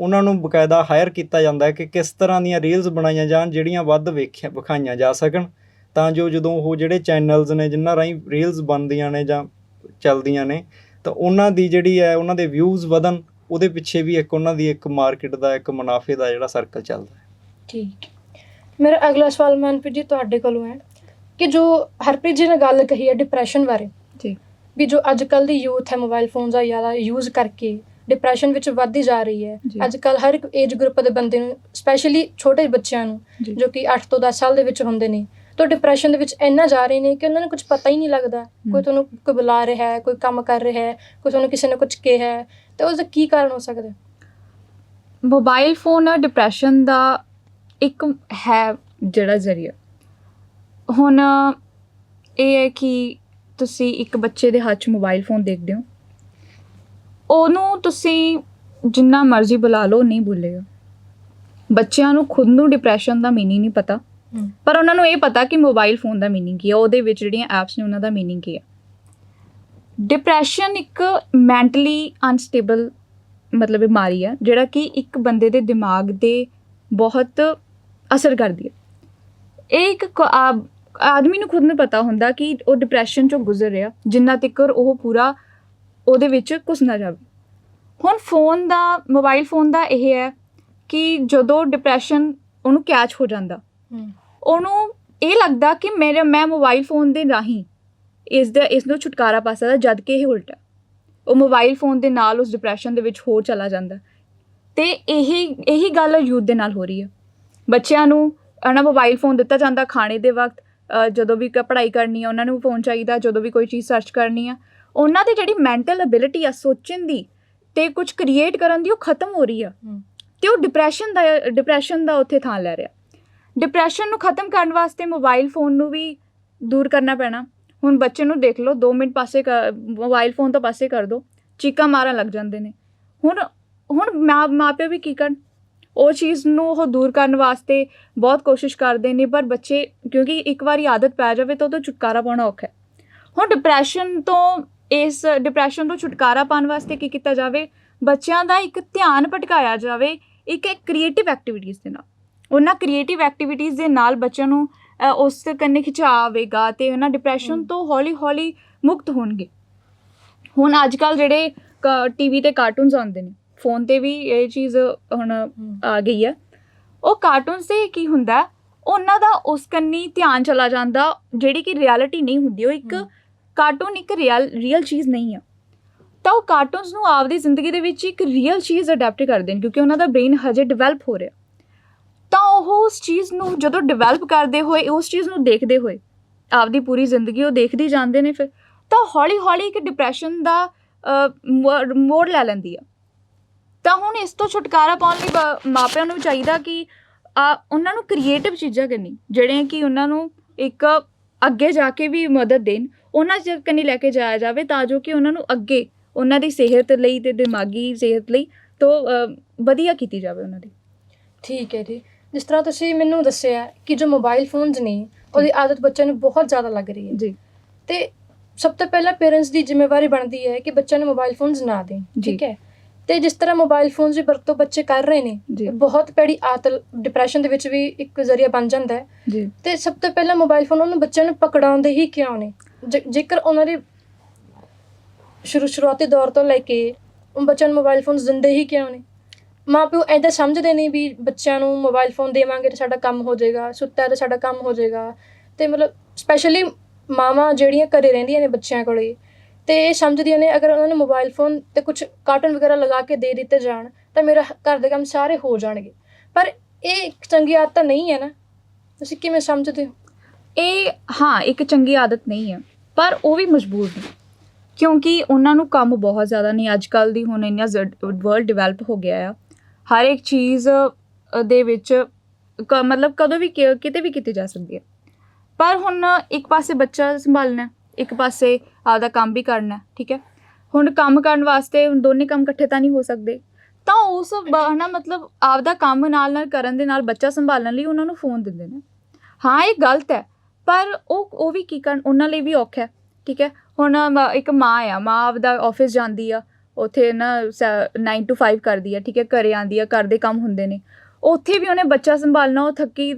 ਉਹਨਾਂ ਨੂੰ ਬਕਾਇਦਾ ਹਾਇਰ ਕੀਤਾ ਜਾਂਦਾ ਹੈ ਕਿ ਕਿਸ ਤਰ੍ਹਾਂ ਦੀਆਂ ਰੀਲਸ ਬਣਾਈਆਂ ਜਾਣ ਜਿਹੜੀਆਂ ਵੱਧ ਵੇਖਿਆ ਵਿਖਾਈਆਂ ਜਾ ਸਕਣ। ਤਾਂ ਜੋ ਜਦੋਂ ਉਹ ਜਿਹੜੇ ਚੈਨਲਸ ਨੇ ਜਿਨ੍ਹਾਂ ਰਾਹੀਂ ਰੀਲਸ ਬਣਦੀਆਂ ਨੇ ਜਾਂ ਚੱਲਦੀਆਂ ਨੇ ਤਾਂ ਉਹਨਾਂ ਦੀ ਜਿਹੜੀ ਹੈ ਉਹਨਾਂ ਦੇ ਵਿਊਜ਼ ਵਧਣ ਉਹਦੇ ਪਿੱਛੇ ਵੀ ਇੱਕ ਉਹਨਾਂ ਦੀ ਇੱਕ ਮਾਰਕੀਟ ਦਾ ਇੱਕ ਮੁਨਾਫੇ ਦਾ ਜਿਹੜਾ ਸਰਕਲ ਚੱਲਦਾ ਹੈ। ਠੀਕ। ਮੇਰਾ ਅਗਲਾ ਸਵਾਲ ਮਨਪ੍ਰੀਤ ਜੀ ਤੁਹਾਡੇ ਕੋਲੋਂ ਹੈ ਕਿ ਜੋ ਹਰਪ੍ਰੀਤ ਜੀ ਨੇ ਗੱਲ ਕਹੀ ਹੈ ਡਿਪਰੈਸ਼ਨ ਬਾਰੇ ਜੀ। ਵੀ ਜੋ ਅੱਜ ਕੱਲ ਦੀ ਯੂਥ ਹੈ ਮੋਬਾਈਲ ਫੋਨ ਦਾ ਜ਼ਿਆਦਾ ਯੂਜ਼ ਕਰਕੇ ਡਿਪਰੈਸ਼ਨ ਵਿੱਚ ਵੱਧਦੀ ਜਾ ਰਹੀ ਹੈ। ਅੱਜ ਕੱਲ ਹਰ ਇੱਕ ਏਜ ਗਰੁੱਪ ਦੇ ਬੰਦੇ ਨੂੰ ਸਪੈਸ਼ਲੀ ਛੋਟੇ ਬੱਚਿਆਂ ਨੂੰ ਜੀ। ਜੋ ਕਿ 8 ਤੋਂ 10 ਸਾਲ ਦੇ ਵਿੱਚ ਹੁੰਦੇ ਨੇ ਤਾਂ ਡਿਪਰੈਸ਼ਨ ਦੇ ਵਿੱਚ ਇੰਨਾ ਜਾ ਰਹੇ ਨੇ ਕਿ ਉਹਨਾਂ ਨੂੰ ਕੁਝ ਪਤਾ ਹੀ ਨਹੀਂ ਲੱਗਦਾ। ਕੋਈ ਤੁਹਾਨੂੰ ਕੋਈ ਬੁਲਾ ਰਿਹਾ ਹੈ ਕੋਈ ਕੰਮ ਕਰ ਰਿਹਾ ਹੈ ਕੋਈ ਤੁਹਾਨੂੰ ਕਿਸੇ ਨੇ ਕੁਝ ਕਿਹਾ ਹੈ ਤਾਂ ਉਸ ਦਾ ਕੀ ਕਾਰਨ ਹੋ ਸਕਦਾ ਮੋਬਾਈਲ ਫੋਨ ਡਿਪਰੈਸ਼ਨ ਦਾ ਇੱਕ ਹੈ ਜਿਹੜਾ ਜ਼ਰੀਆ। ਹੁਣ ਇਹ ਹੈ ਕਿ ਤੁਸੀਂ ਇੱਕ ਬੱਚੇ ਦੇ ਹੱਥ 'ਚ ਮੋਬਾਈਲ ਫੋਨ ਦੇਖਦੇ ਹੋ। ਉਹਨੂੰ ਤੁਸੀਂ ਜਿੰਨਾ ਮਰਜ਼ੀ ਬੁਲਾ ਲਓ ਨਹੀਂ ਭੁੱਲੇਗਾ ਬੱਚਿਆਂ ਨੂੰ ਖੁਦ ਨੂੰ ਡਿਪਰੈਸ਼ਨ ਦਾ ਮੀਨਿੰਗ ਨਹੀਂ ਪਤਾ। ਪਰ ਉਹਨਾਂ ਨੂੰ ਇਹ ਪਤਾ ਕਿ ਮੋਬਾਈਲ ਫੋਨ ਦਾ ਮੀਨਿੰਗ ਕੀ ਹੈ ਉਹਦੇ ਵਿੱਚ ਜਿਹੜੀਆਂ ਐਪਸ ਨੇ ਉਹਨਾਂ ਦਾ ਮੀਨਿੰਗ ਕੀ ਹੈ ਡਿਪਰੈਸ਼ਨ ਇੱਕ ਮੈਂਟਲੀ ਅਨਸਟੇਬਲ ਮਤਲਬ ਬਿਮਾਰੀ ਹੈ ਜਿਹੜਾ ਕਿ ਇੱਕ ਬੰਦੇ ਦੇ ਦਿਮਾਗ ਦੇ ਬਹੁਤ ਅਸਰ ਕਰਦੀ ਹੈ ਇਹ ਇੱਕ ਆਦਮੀ ਨੂੰ ਖੁਦ ਨੂੰ ਪਤਾ ਹੁੰਦਾ ਕਿ ਉਹ ਡਿਪਰੈਸ਼ਨ ਚੋਂ ਗੁਜ਼ਰ ਰਿਹਾ, ਜਿੰਨਾ ਤੱਕਰ ਉਹ ਪੂਰਾ ਉਹਦੇ ਵਿੱਚ ਘੁਸ ਨਾ ਜਾਵੇ। ਹੁਣ ਫੋਨ ਦਾ ਮੋਬਾਈਲ ਫੋਨ ਦਾ ਇਹ ਹੈ ਕਿ ਜਦੋਂ ਡਿਪਰੈਸ਼ਨ ਉਹਨੂੰ ਕੈਚ ਹੋ ਜਾਂਦਾ ਉਹਨੂੰ ਇਹ ਲੱਗਦਾ ਕਿ ਮੇਰੇ ਮੈਂ ਮੋਬਾਈਲ ਫੋਨ ਦੇ ਰਾਹੀਂ ਇਸ ਦਾ ਇਸ ਨੂੰ ਛੁਟਕਾਰਾ ਪਾ ਸਕਦਾ ਜਦ ਕਿ ਇਹ ਉਲਟਾ। ਉਹ ਮੋਬਾਈਲ ਫੋਨ ਦੇ ਨਾਲ ਉਸ ਡਿਪਰੈਸ਼ਨ ਦੇ ਵਿੱਚ ਹੋਰ ਚਲਾ ਜਾਂਦਾ। ਤੇ ਇਹੀ ਇਹੀ ਗੱਲ ਯੂਥ ਦੇ ਨਾਲ ਹੋ ਰਹੀ ਹੈ। ਬੱਚਿਆਂ ਨੂੰ ਅਨਾ ਮੋਬਾਈਲ ਫੋਨ ਦਿੱਤਾ ਜਾਂਦਾ ਖਾਣੇ ਦੇ ਵਕਤ ਜਦੋਂ ਵੀ ਪੜ੍ਹਾਈ ਕਰਨੀ ਹੈ ਉਹਨਾਂ ਨੂੰ ਫੋਨ ਚਾਹੀਦਾ ਜਦੋਂ ਵੀ ਕੋਈ ਚੀਜ਼ ਸਰਚ ਕਰਨੀ ਆ ਉਹਨਾਂ ਦੀ ਜਿਹੜੀ ਮੈਂਟਲ ਅਬਿਲਿਟੀ ਆ ਸੋਚਣ ਦੀ ਤੇ ਕੁਝ ਕ੍ਰੀਏਟ ਕਰਨ ਦੀ ਉਹ ਖਤਮ ਹੋ ਰਹੀ ਆ। ਤੇ ਉਹ ਡਿਪਰੈਸ਼ਨ ਦਾ ਡਿਪਰੈਸ਼ਨ ਦਾ ਉੱਥੇ ਥਾਂ ਲੈ ਰਿਹਾ। ਡਿਪਰੈਸ਼ਨ ਨੂੰ ਖਤਮ ਕਰਨ ਵਾਸਤੇ ਮੋਬਾਈਲ ਫੋਨ ਨੂੰ ਵੀ ਦੂਰ ਕਰਨਾ ਪੈਣਾ। ਹੁਣ ਬੱਚੇ ਨੂੰ ਦੇਖ ਲਓ 2 ਮਿੰਟ ਪਾਸੇ ਮੋਬਾਈਲ ਫੋਨ ਤੋਂ ਪਾਸੇ ਕਰ ਦਿਓ ਚੀਕਾਂ ਮਾਰਨ ਲੱਗ ਜਾਂਦੇ ਨੇ। ਹੁਣ ਹੁਣ ਮਾਂ ਮਾਪੇ ਵੀ ਕੀ ਕਰਨ? ਉਹ ਚੀਜ਼ ਨੂੰ ਉਹ ਦੂਰ ਕਰਨ ਵਾਸਤੇ ਬਹੁਤ ਕੋਸ਼ਿਸ਼ ਕਰਦੇ ਨੇ, ਪਰ ਬੱਚੇ, ਕਿਉਂਕਿ ਇੱਕ ਵਾਰੀ ਆਦਤ ਪੈ ਜਾਵੇ ਤਾਂ ਉਹ ਤੋਂ ਛੁਟਕਾਰਾ ਪਾਉਣਾ ਔਖਾ ਹੈ। ਹੁਣ ਡਿਪਰੈਸ਼ਨ ਤੋਂ, ਇਸ ਡਿਪਰੈਸ਼ਨ ਤੋਂ ਛੁਟਕਾਰਾ ਪਾਉਣ ਵਾਸਤੇ ਕੀ ਕੀਤਾ ਜਾਵੇ? ਬੱਚਿਆਂ ਦਾ ਇੱਕ ਧਿਆਨ ਭਟਕਾਇਆ ਜਾਵੇ, ਇੱਕ ਕ੍ਰੀਏਟਿਵ ਐਕਟੀਵਿਟੀਜ਼ ਦੇ ਨਾਲ। ਉਹਨਾਂ ਕ੍ਰੀਏਟਿਵ ਐਕਟੀਵਿਟੀਜ਼ ਦੇ ਨਾਲ ਬੱਚਿਆਂ ਨੂੰ ਅ, ਉਸ ਕੰਨੇ ਖਿਚਾਅ ਆਵੇਗਾ ਤੇ ਉਹਨਾਂ ਡਿਪਰੈਸ਼ਨ। ਤੋਂ ਹੌਲੀ ਹੌਲੀ ਮੁਕਤ ਹੋਣਗੇ ਹੁਣ ਅੱਜ ਕੱਲ ਜਿਹੜੇ ਟੀਵੀ ਤੇ ਕਾਰਟੂਨਸ ਆਉਂਦੇ ਨੇ ਫੋਨ ਤੇ ਵੀ ਇਹ ਚੀਜ਼ ਹੁਣ ਆ ਗਈ ਹੈ ਉਹ ਕਾਰਟੂਨਸ ਤੇ ਕੀ ਹੁੰਦਾ ਹੈ, ਉਹਨਾਂ ਦਾ ਉਸ ਕੰਨੀ ਧਿਆਨ ਚਲਾ ਜਾਂਦਾ ਜਿਹੜੀ ਕਿ ਰਿਐਲਿਟੀ ਨਹੀਂ ਹੁੰਦੀ ਉਹ ਇੱਕ ਹਮ। ਕਾਰਟੂਨ ਇੱਕ ਰੀਅਲ ਰੀਅਲ ਚੀਜ਼ ਨਹੀਂ ਆ ਤਾਂ ਉਹ ਕਾਰਟੂਨਸ ਨੂੰ ਆਪਦੀ ਜ਼ਿੰਦਗੀ ਦੇ ਵਿੱਚ ਇੱਕ ਰੀਅਲ ਚੀਜ਼ ਅਡਾਪਟ ਕਰਦੇ ਨੇ ਕਿਉਂਕਿ ਉਹਨਾਂ ਦਾ ਬ੍ਰੇਨ ਹਜੇ ਡਿਵੈਲਪ ਹੋ ਰਿਹਾ ਉਹ ਉਸ ਚੀਜ਼ ਨੂੰ ਜਦੋਂ ਡਿਵੈਲਪ ਕਰਦੇ ਹੋਏ ਉਸ ਚੀਜ਼ ਨੂੰ ਦੇਖਦੇ ਹੋਏ, ਆਪਦੀ ਪੂਰੀ ਜ਼ਿੰਦਗੀ ਉਹ ਦੇਖਦੇ ਜਾਂਦੇ ਨੇ ਫਿਰ, ਤਾਂ ਹੌਲੀ ਹੌਲੀ ਇੱਕ ਡਿਪਰੈਸ਼ਨ ਦਾ ਮੋ- ਮੋੜ ਲੈ ਲੈਂਦੀ ਆ। ਤਾਂ ਹੁਣ ਇਸ ਤੋਂ ਛੁਟਕਾਰਾ ਪਾਉਣ ਲਈ ਬ- ਮਾਪਿਆਂ ਨੂੰ ਚਾਹੀਦਾ ਕਿ ਉਹਨਾਂ ਨੂੰ ਕ੍ਰੀਏਟਿਵ ਚੀਜ਼ਾਂ ਕਰਨੀ, ਜਿਹੜੀਆਂ ਕਿ ਉਹਨਾਂ ਨੂੰ ਇੱਕ ਅੱਗੇ ਜਾ ਕੇ ਵੀ ਮਦਦ ਦੇਣ, ਉਹਨਾਂ ਚ ਲੈ ਕੇ ਜਾਇਆ ਜਾਵੇ ਤਾਂ ਜੋ ਕਿ ਉਹਨਾਂ ਨੂੰ ਅੱਗੇ ਉਹਨਾਂ ਦੀ ਸਿਹਤ ਲਈ ਤੇ ਦਿਮਾਗੀ ਸਿਹਤ ਲਈ ਤੋਂ ਵਧੀਆ ਕੀਤੀ ਜਾਵੇ ਉਹਨਾਂ ਦੀ। ਠੀਕ ਹੈ ਜੀ। ਜਿਸ ਤਰ੍ਹਾਂ ਤੁਸੀਂ ਮੈਨੂੰ ਦੱਸਿਆ ਕਿ ਜੋ ਮੋਬਾਈਲ ਫੋਨਸ ਨੇ ਉਹਦੀ ਆਦਤ ਬੱਚਿਆਂ ਨੂੰ ਬਹੁਤ ਜ਼ਿਆਦਾ ਲੱਗ ਰਹੀ ਹੈ। ਜੀ। ਤੇ ਸਭ ਤੋਂ ਪਹਿਲਾਂ ਪੇਰੈਂਟਸ ਦੀ ਜ਼ਿੰਮੇਵਾਰੀ ਬਣਦੀ ਹੈ ਕਿ ਬੱਚਿਆਂ ਨੂੰ ਮੋਬਾਈਲ ਫੋਨਸ ਨਾ ਦੇਣ। ਠੀਕ ਹੈ? ਤੇ ਜਿਸ ਤਰ੍ਹਾਂ ਮੋਬਾਈਲ ਫੋਨਸ ਦੀ ਵਰਤੋਂ ਬੱਚੇ ਕਰ ਰਹੇ ਨੇ ਬਹੁਤ ਪੈੜੀ ਆਦਤ ਡਿਪਰੈਸ਼ਨ ਦੇ ਵਿੱਚ ਵੀ ਇੱਕ ਜ਼ਰੀਆ ਬਣ ਜਾਂਦਾ ਹੈ। ਜੀ। ਤੇ ਸਭ ਤੋਂ ਪਹਿਲਾਂ ਮੋਬਾਈਲ ਫੋਨ ਉਹਨਾਂ ਬੱਚਿਆਂ ਨੂੰ ਪਕੜਾਉਂਦੇ ਹੀ ਕਿਉਂ ਨੇ? ਜੇਕਰ ਉਹਨਾਂ ਦੇ ਸ਼ੁਰੂ ਸ਼ੁਰੂਆਤੀ ਦੌਰ ਤੋਂ ਲੈ ਕੇ ਉਹ ਬੱਚਿਆਂ ਨੂੰ ਮੋਬਾਈਲ ਫੋਨ ਦਿੰਦੇ ਹੀ ਕਿਉਂ ਨੇ? ਮਾਪਿਓ ਐਦਾਂ ਸਮਝਦੇ ਨਹੀਂ ਵੀ ਬੱਚਿਆਂ ਨੂੰ ਮੋਬਾਈਲ ਫੋਨ ਦੇਵਾਂਗੇ ਤਾਂ ਸਾਡਾ ਕੰਮ ਹੋ ਜਾਏਗਾ, ਸੁੱਤਾ ਤਾਂ ਸਾਡਾ ਕੰਮ ਹੋ ਜਾਏਗਾ। ਤੇ ਮਤਲਬ ਸਪੈਸ਼ਲੀ ਮਾਵਾਂ ਜਿਹੜੀਆਂ ਘਰੇ ਰਹਿੰਦੀਆਂ ਨੇ ਬੱਚਿਆਂ ਕੋਲੇ, ਤੇ ਇਹ ਸਮਝਦੀਆਂ ਨੇ ਅਗਰ ਉਹਨਾਂ ਨੂੰ ਮੋਬਾਈਲ ਫੋਨ ਤੇ ਕੁਝ ਕਾਰਟੂਨ ਵਗੈਰਾ ਲਗਾ ਕੇ ਦੇ ਦਿੱਤੇ ਜਾਣ, ਤਾਂ ਮੇਰਾ ਘਰ ਦੇ ਕੰਮ ਸਾਰੇ ਹੋ ਜਾਣਗੇ। ਪਰ ਇਹ ਇੱਕ ਚੰਗੀ ਆਦਤ ਨਹੀਂ ਹੈ ਨਾ? ਤੁਸੀਂ ਕਿਵੇਂ ਸਮਝਦੇ ਹੋ? ਇਹ ਹਾਂ, ਇੱਕ ਚੰਗੀ ਆਦਤ ਨਹੀਂ ਹੈ, ਪਰ ਉਹ ਵੀ ਮਜਬੂਰ ਨੇ ਕਿਉਂਕਿ ਉਹਨਾਂ ਨੂੰ ਕੰਮ ਬਹੁਤ ਜ਼ਿਆਦਾ ਨਹੀਂ ਅੱਜ ਕੱਲ ਦੀ ਹੁਣ ਇੰਨਾ ਵਰਲਡ ਡਿਵੈਲਪ ਹੋ ਗਿਆ ਆ ਹਰ ਇੱਕ ਚੀਜ਼ ਦੇ ਵਿੱਚ ਕ- ਮਤਲਬ ਕਦੋਂ ਵੀ ਕਿਤੇ ਵੀ ਕੀਤੀ ਜਾ ਸਕਦੀ ਹੈ। ਪਰ ਹੁਣ ਇੱਕ ਪਾਸੇ ਬੱਚਾ ਸੰਭਾਲਣਾ, ਇੱਕ ਪਾਸੇ ਆਪਦਾ ਕੰਮ ਵੀ ਕਰਨਾ, ਠੀਕ ਹੈ? ਹੁਣ ਕੰਮ ਕਰਨ ਵਾਸਤੇ ਦੋਨੇ ਕੰਮ ਇਕੱਠੇ ਤਾਂ ਨਹੀਂ ਹੋ ਸਕਦੇ। ਤਾਂ ਉਸ ਬ- ਨਾ ਮਤਲਬ ਆਪਦਾ ਕੰਮ ਨਾਲ ਨਾਲ ਕਰਨ ਦੇ ਨਾਲ ਬੱਚਾ ਸੰਭਾਲਣ ਲਈ ਉਹਨਾਂ ਨੂੰ ਫੋਨ ਦਿੰਦੇ ਨੇ ਹਾਂ, ਇਹ ਗਲਤ ਹੈ, ਪਰ ਉਹ ਉਹ ਵੀ ਕੀ ਕਰਨ, ਉਹਨਾਂ ਲਈ ਵੀ ਔਖਾ ਹੈ, ਠੀਕ ਹੈ? ਹੁਣ ਮ- ਇੱਕ ਮਾਂ ਆ, ਮਾਂ ਆਪਦਾ ਆਫਿਸ ਜਾਂਦੀ ਆ ਉੱਥੇ ਨਾ 9 ਟੂ 5 ਕਰਦੀ ਆ, ਠੀਕ ਹੈ, ਘਰੇ ਆਂਦੀ ਆ, ਘਰ ਦੇ ਕੰਮ ਹੁੰਦੇ ਨੇ। ਉੱਥੇ ਵੀ ਉਹਨੇ ਬੱਚਾ ਸੰਭਾਲਣਾ, ਉਹ ਥੱਕੀ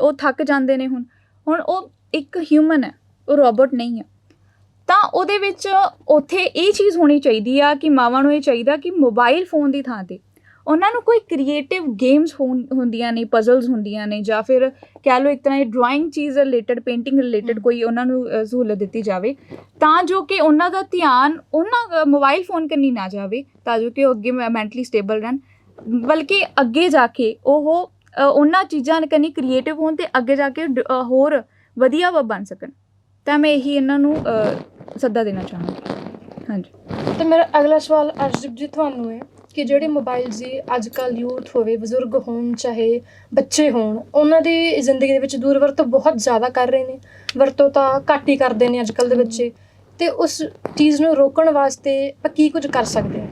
ਉਹ ਥੱਕ ਜਾਂਦੇ ਨੇ ਹੁਣ। ਹੁਣ ਉਹ ਇੱਕ ਹਿਊਮਨ ਹੈ, ਉਹ ਰੋਬੋਟ ਨਹੀਂ ਹੈ ਤਾਂ ਉਹਦੇ ਵਿੱਚ ਉੱਥੇ ਇਹ ਚੀਜ਼ ਹੋਣੀ ਚਾਹੀਦੀ ਆ ਕਿ ਮਾਵਾਂ ਨੂੰ ਇਹ ਚਾਹੀਦਾ ਕਿ ਮੋਬਾਈਲ ਫੋਨ ਦੀ ਥਾਂ ਤੇ ਉਹਨਾਂ ਨੂੰ ਕੋਈ ਕ੍ਰੀਏਟਿਵ ਗੇਮਸ ਹੁੰਦੀਆਂ ਨੇ ਪਜ਼ਲਸ ਹੁੰਦੀਆਂ ਨੇ ਜਾਂ ਫਿਰ ਕਹਿ ਲਓ ਇੱਕ ਤਰ੍ਹਾਂ ਦੀ ਡਰਾਇੰਗ ਚੀਜ਼ ਰਿਲੇਟਡ ਪੇਂਟਿੰਗ ਰਿਲੇਟਡ। ਕੋਈ ਉਹਨਾਂ ਨੂੰ ਸਹੂਲਤ ਦਿੱਤੀ ਜਾਵੇ ਤਾਂ ਜੋ ਕਿ ਉਹਨਾਂ ਦਾ ਧਿਆਨ ਉਹਨਾਂ ਮੋਬਾਈਲ ਫੋਨ ਕੰਨੀ ਨਾ ਜਾਵੇ ਤਾਂ ਜੋ ਕਿ ਉਹ ਅੱਗੇ ਮੈਂਟਲੀ ਸਟੇਬਲ ਰਹਿਣ। ਬਲਕਿ ਅੱਗੇ ਜਾ ਕੇ ਉਹ ਉਹਨਾਂ ਚੀਜ਼ਾਂ ਕੰਨੀ ਕ੍ਰੀਏਟਿਵ ਹੋਣ ਤੇ ਅੱਗੇ ਜਾ ਕੇ ਹੋਰ ਵਧੀਆ ਬਣ ਸਕਣ। ਤਾਂ ਮੈਂ ਇਹੀ ਇਹਨਾਂ ਨੂੰ ਸੱਦਾ ਦੇਣਾ ਚਾਹਾਂਗੀ। ਹਾਂਜੀ। ਤੇ ਮੇਰਾ ਅਗਲਾ ਸਵਾਲ ਅਰਜਦੀਪ ਜੀ ਤੁਹਾਨੂੰ ਹੈ। ਕਿ ਜਿਹੜੇ ਮੋਬਾਈਲ ਜੀ ਅੱਜ ਕੱਲ ਯੂਥ ਹੋਵੇ, ਬਜ਼ੁਰਗ ਹੋਣ, ਚਾਹੇ ਬੱਚੇ ਹੋਣ, ਉਹਨਾਂ ਦੀ ਜ਼ਿੰਦਗੀ ਦੇ ਵਿੱਚ ਦੂਰ ਵਰਤੋਂ ਬਹੁਤ ਜ਼ਿਆਦਾ ਕਰ ਰਹੇ ਨੇ। ਵਰਤੋਂ ਤਾਂ ਘੱਟ ਹੀ ਕਰਦੇ ਨੇ ਅੱਜ ਕੱਲ ਦੇ ਬੱਚੇ। ਤੇ ਉਸ ਚੀਜ਼ ਨੂੰ ਰੋਕਣ ਵਾਸਤੇ ਆਪਾਂ ਕੀ ਕੁਝ ਕਰ ਸਕਦੇ ਹਾਂ?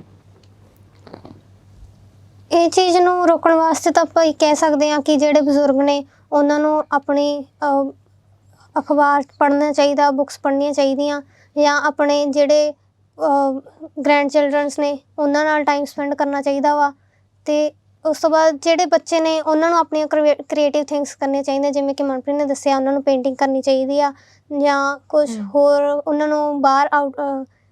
ਇਹ ਚੀਜ਼ ਨੂੰ ਰੋਕਣ ਵਾਸਤੇ ਤਾਂ ਆਪਾਂ ਇਹ ਕਹਿ ਸਕਦੇ ਹਾਂ ਕਿ ਜਿਹੜੇ ਬਜ਼ੁਰਗ ਨੇ, ਉਹਨਾਂ ਨੂੰ ਆਪਣੀ ਅਖਬਾਰ ਪੜ੍ਹਨਾ ਚਾਹੀਦਾ ਬੁੱਕਸ ਪੜ੍ਹਨੀਆਂ ਚਾਹੀਦੀਆਂ ਜਾਂ ਆਪਣੇ ਜਿਹੜੇ ਗ੍ਰੈਂਡ ਚਿਲਡਰਨਸ ਨੇ ਉਹਨਾਂ ਨਾਲ ਟਾਈਮ ਸਪੈਂਡ ਕਰਨਾ ਚਾਹੀਦਾ ਵਾ ਤੇ ਉਸ ਤੋਂ ਬਾਅਦ ਜਿਹੜੇ ਬੱਚੇ ਨੇ ਉਹਨਾਂ ਨੂੰ ਆਪਣੀਆਂ ਕ੍ਰੀਏਟਿਵ ਥਿੰਗਸ ਕਰਨੀਆਂ ਚਾਹੀਦੀਆਂ ਜਿਵੇਂ ਕਿ ਮਨਪ੍ਰੀਤ ਨੇ ਦੱਸਿਆ ਉਹਨਾਂ ਨੂੰ ਪੇਂਟਿੰਗ ਕਰਨੀ ਚਾਹੀਦੀ ਆ ਜਾਂ ਕੁਝ। ਹੋਰ ਉਹਨਾਂ ਨੂੰ ਬਾਹਰ ਆਊਟ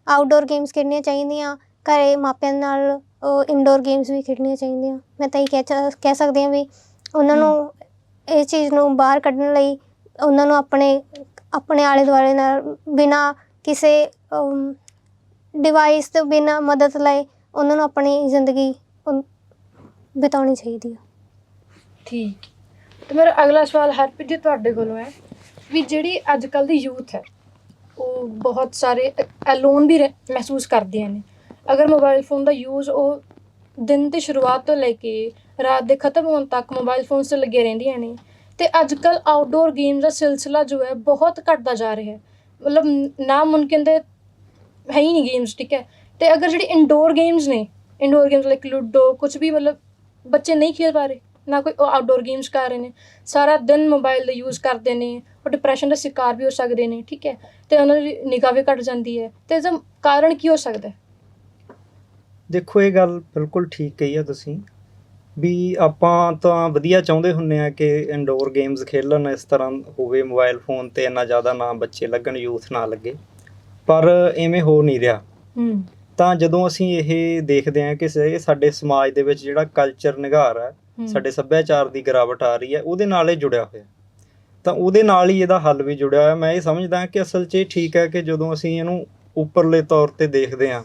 ਆਊਟਡੋਰ ਗੇਮਸ ਖੇਡਣੀਆਂ ਚਾਹੀਦੀਆਂ ਘਰੇ ਮਾਪਿਆਂ ਨਾਲ ਇਨਡੋਰ ਗੇਮਸ ਵੀ ਖੇਡਣੀਆਂ ਚਾਹੀਦੀਆਂ ਮੈਂ ਤਾਂ ਇਹ ਕਹਿ ਸਕਦੀ ਹਾਂ ਵੀ ਉਹਨਾਂ ਨੂੰ ਇਹ ਚੀਜ਼ ਨੂੰ ਬਾਹਰ ਕੱਢਣ ਲਈ ਉਹਨਾਂ ਨੂੰ ਆਪਣੇ ਆਪਣੇ ਆਲੇ ਦੁਆਲੇ ਨਾਲ ਬਿਨਾ ਕਿਸੇ ਡਿਵਾਈਸ ਤੋਂ ਬਿਨਾਂ ਮਦਦ ਲਏ, ਉਹਨਾਂ ਨੂੰ ਆਪਣੀ ਜ਼ਿੰਦਗੀ ਉਨ- ਬਿਤਾਉਣੀ ਚਾਹੀਦੀ ਹੈ ਠੀਕ। ਤੇ ਮੇਰਾ ਅਗਲਾ ਸਵਾਲ ਹਰਪ੍ਰੀਤ ਜੀ ਤੁਹਾਡੇ ਕੋਲੋਂ ਹੈ ਵੀ ਜਿਹੜੀ ਅੱਜ ਕੱਲ ਦੀ ਯੂਥ ਹੈ, ਉਹ ਬਹੁਤ ਸਾਰੇ ਅਲੋਨ ਵੀ ਰਹਿ- ਮਹਿਸੂਸ ਕਰਦੀਆਂ ਨੇ। ਅਗਰ ਮੋਬਾਈਲ ਫੋਨ ਦਾ ਯੂਜ਼ ਉਹ ਦਿਨ ਦੀ ਸ਼ੁਰੂਆਤ ਤੋਂ ਲੈ ਕੇ ਰਾਤ ਦੇ ਖਤਮ ਹੋਣ ਤੱਕ ਮੋਬਾਈਲ ਫੋਨਸ ਤੇ ਲੱਗੇ ਰਹਿੰਦੀਆਂ ਨੇ, ਤੇ ਅੱਜ ਕੱਲ ਆਊਟਡੋਰ ਗੇਮਸ ਦਾ ਸਿਲਸਿਲਾ ਜੋ ਹੈ ਬਹੁਤ ਘਟਦਾ ਜਾ ਰਿਹਾ ਹੈ। ਮਤਲਬ ਨਾ ਮੁਮਕਿਨ ਦੇ ਹੈ ਹੀ ਨਹੀਂ ਗੇਮਸ ਠੀਕ ਹੈ? ਤੇ ਅਗਰ ਜਿਹੜੀ ਇਨਡੋਰ ਗੇਮਸ ਨੇ ਇਨਡੋਰ ਗੇਮਸ ਲਾਈਕ ਲੂਡੋ ਕੁਝ ਵੀ ਮਤਲਬ ਬੱਚੇ ਨਹੀਂ ਖੇਡ ਪਾ ਰਹੇ, ਨਾ ਕੋਈ ਆਊਟਡੋਰ ਗੇਮਸ ਕਰ ਰਹੇ ਨੇ, ਸਾਰਾ ਦਿਨ ਮੋਬਾਈਲ ਦਾ ਯੂਜ਼ ਕਰਦੇ ਨੇ, ਉਹ ਡਿਪਰੈਸ਼ਨ ਦਾ ਸ਼ਿਕਾਰ ਵੀ ਹੋ ਸਕਦੇ ਨੇ, ਠੀਕ ਹੈ? ਤੇ ਉਹਨਾਂ ਦੀ ਨਿਗਾਹ ਵੀ ਘਟ ਜਾਂਦੀ ਹੈ, ਤੇ ਇਸ ਕਾਰਨ ਕੀ ਹੋ ਸਕਦਾ ਦੇਖੋ, ਇਹ ਗੱਲ ਬਿਲਕੁਲ ਠੀਕ ਕਹੀ ਆ ਤੁਸੀਂ, ਵੀ ਆਪਾਂ ਤਾਂ ਵਧੀਆ ਚਾਹੁੰਦੇ ਹੁੰਨੇ ਆ ਕਿ ਇਨਡੋਰ ਗੇਮਸ ਖੇਲਣ ਇਸ ਤਰ੍ਹਾਂ ਹੋਵੇ ਮੋਬਾਈਲ ਫੋਨ ਤੇ ਇੰਨਾ ਜ਼ਿਆਦਾ ਨਾ ਬੱਚੇ ਲੱਗਣ ਯੂਥ ਨਾ ਲੱਗੇ। ਪਰ ਐਵੇਂ ਹੋ ਨਹੀਂ ਰਿਹਾ। ਹੂੰ। ਤਾਂ ਜਦੋਂ ਅਸੀਂ ਇਹ ਦੇਖਦੇ ਹਾਂ ਕਿ ਸਾਡੇ ਸਮਾਜ ਦੇ ਵਿੱਚ ਜਿਹੜਾ ਕਲਚਰ ਨਿਗਾਰ ਹੈ ਸਾਡੇ ਸੱਭਿਆਚਾਰ ਦੀ ਗਿਰਾਵਟ ਆ ਰਹੀ ਹੈ ਉਹਦੇ ਨਾਲ ਇਹ ਜੁੜਿਆ ਹੋਇਆ। ਤਾਂ ਉਹਦੇ ਨਾਲ ਹੀ ਇਹਦਾ ਹੱਲ ਵੀ ਜੁੜਿਆ ਹੋਇਆ। ਮੈਂ ਇਹ ਸਮਝਦਾ ਕਿ ਅਸਲ 'ਚ ਇਹ ਠੀਕ ਹੈ ਕਿ ਜਦੋਂ ਅਸੀਂ ਇਹਨੂੰ ਉੱਪਰਲੇ ਤੌਰ ਤੇ ਦੇਖਦੇ ਹਾਂ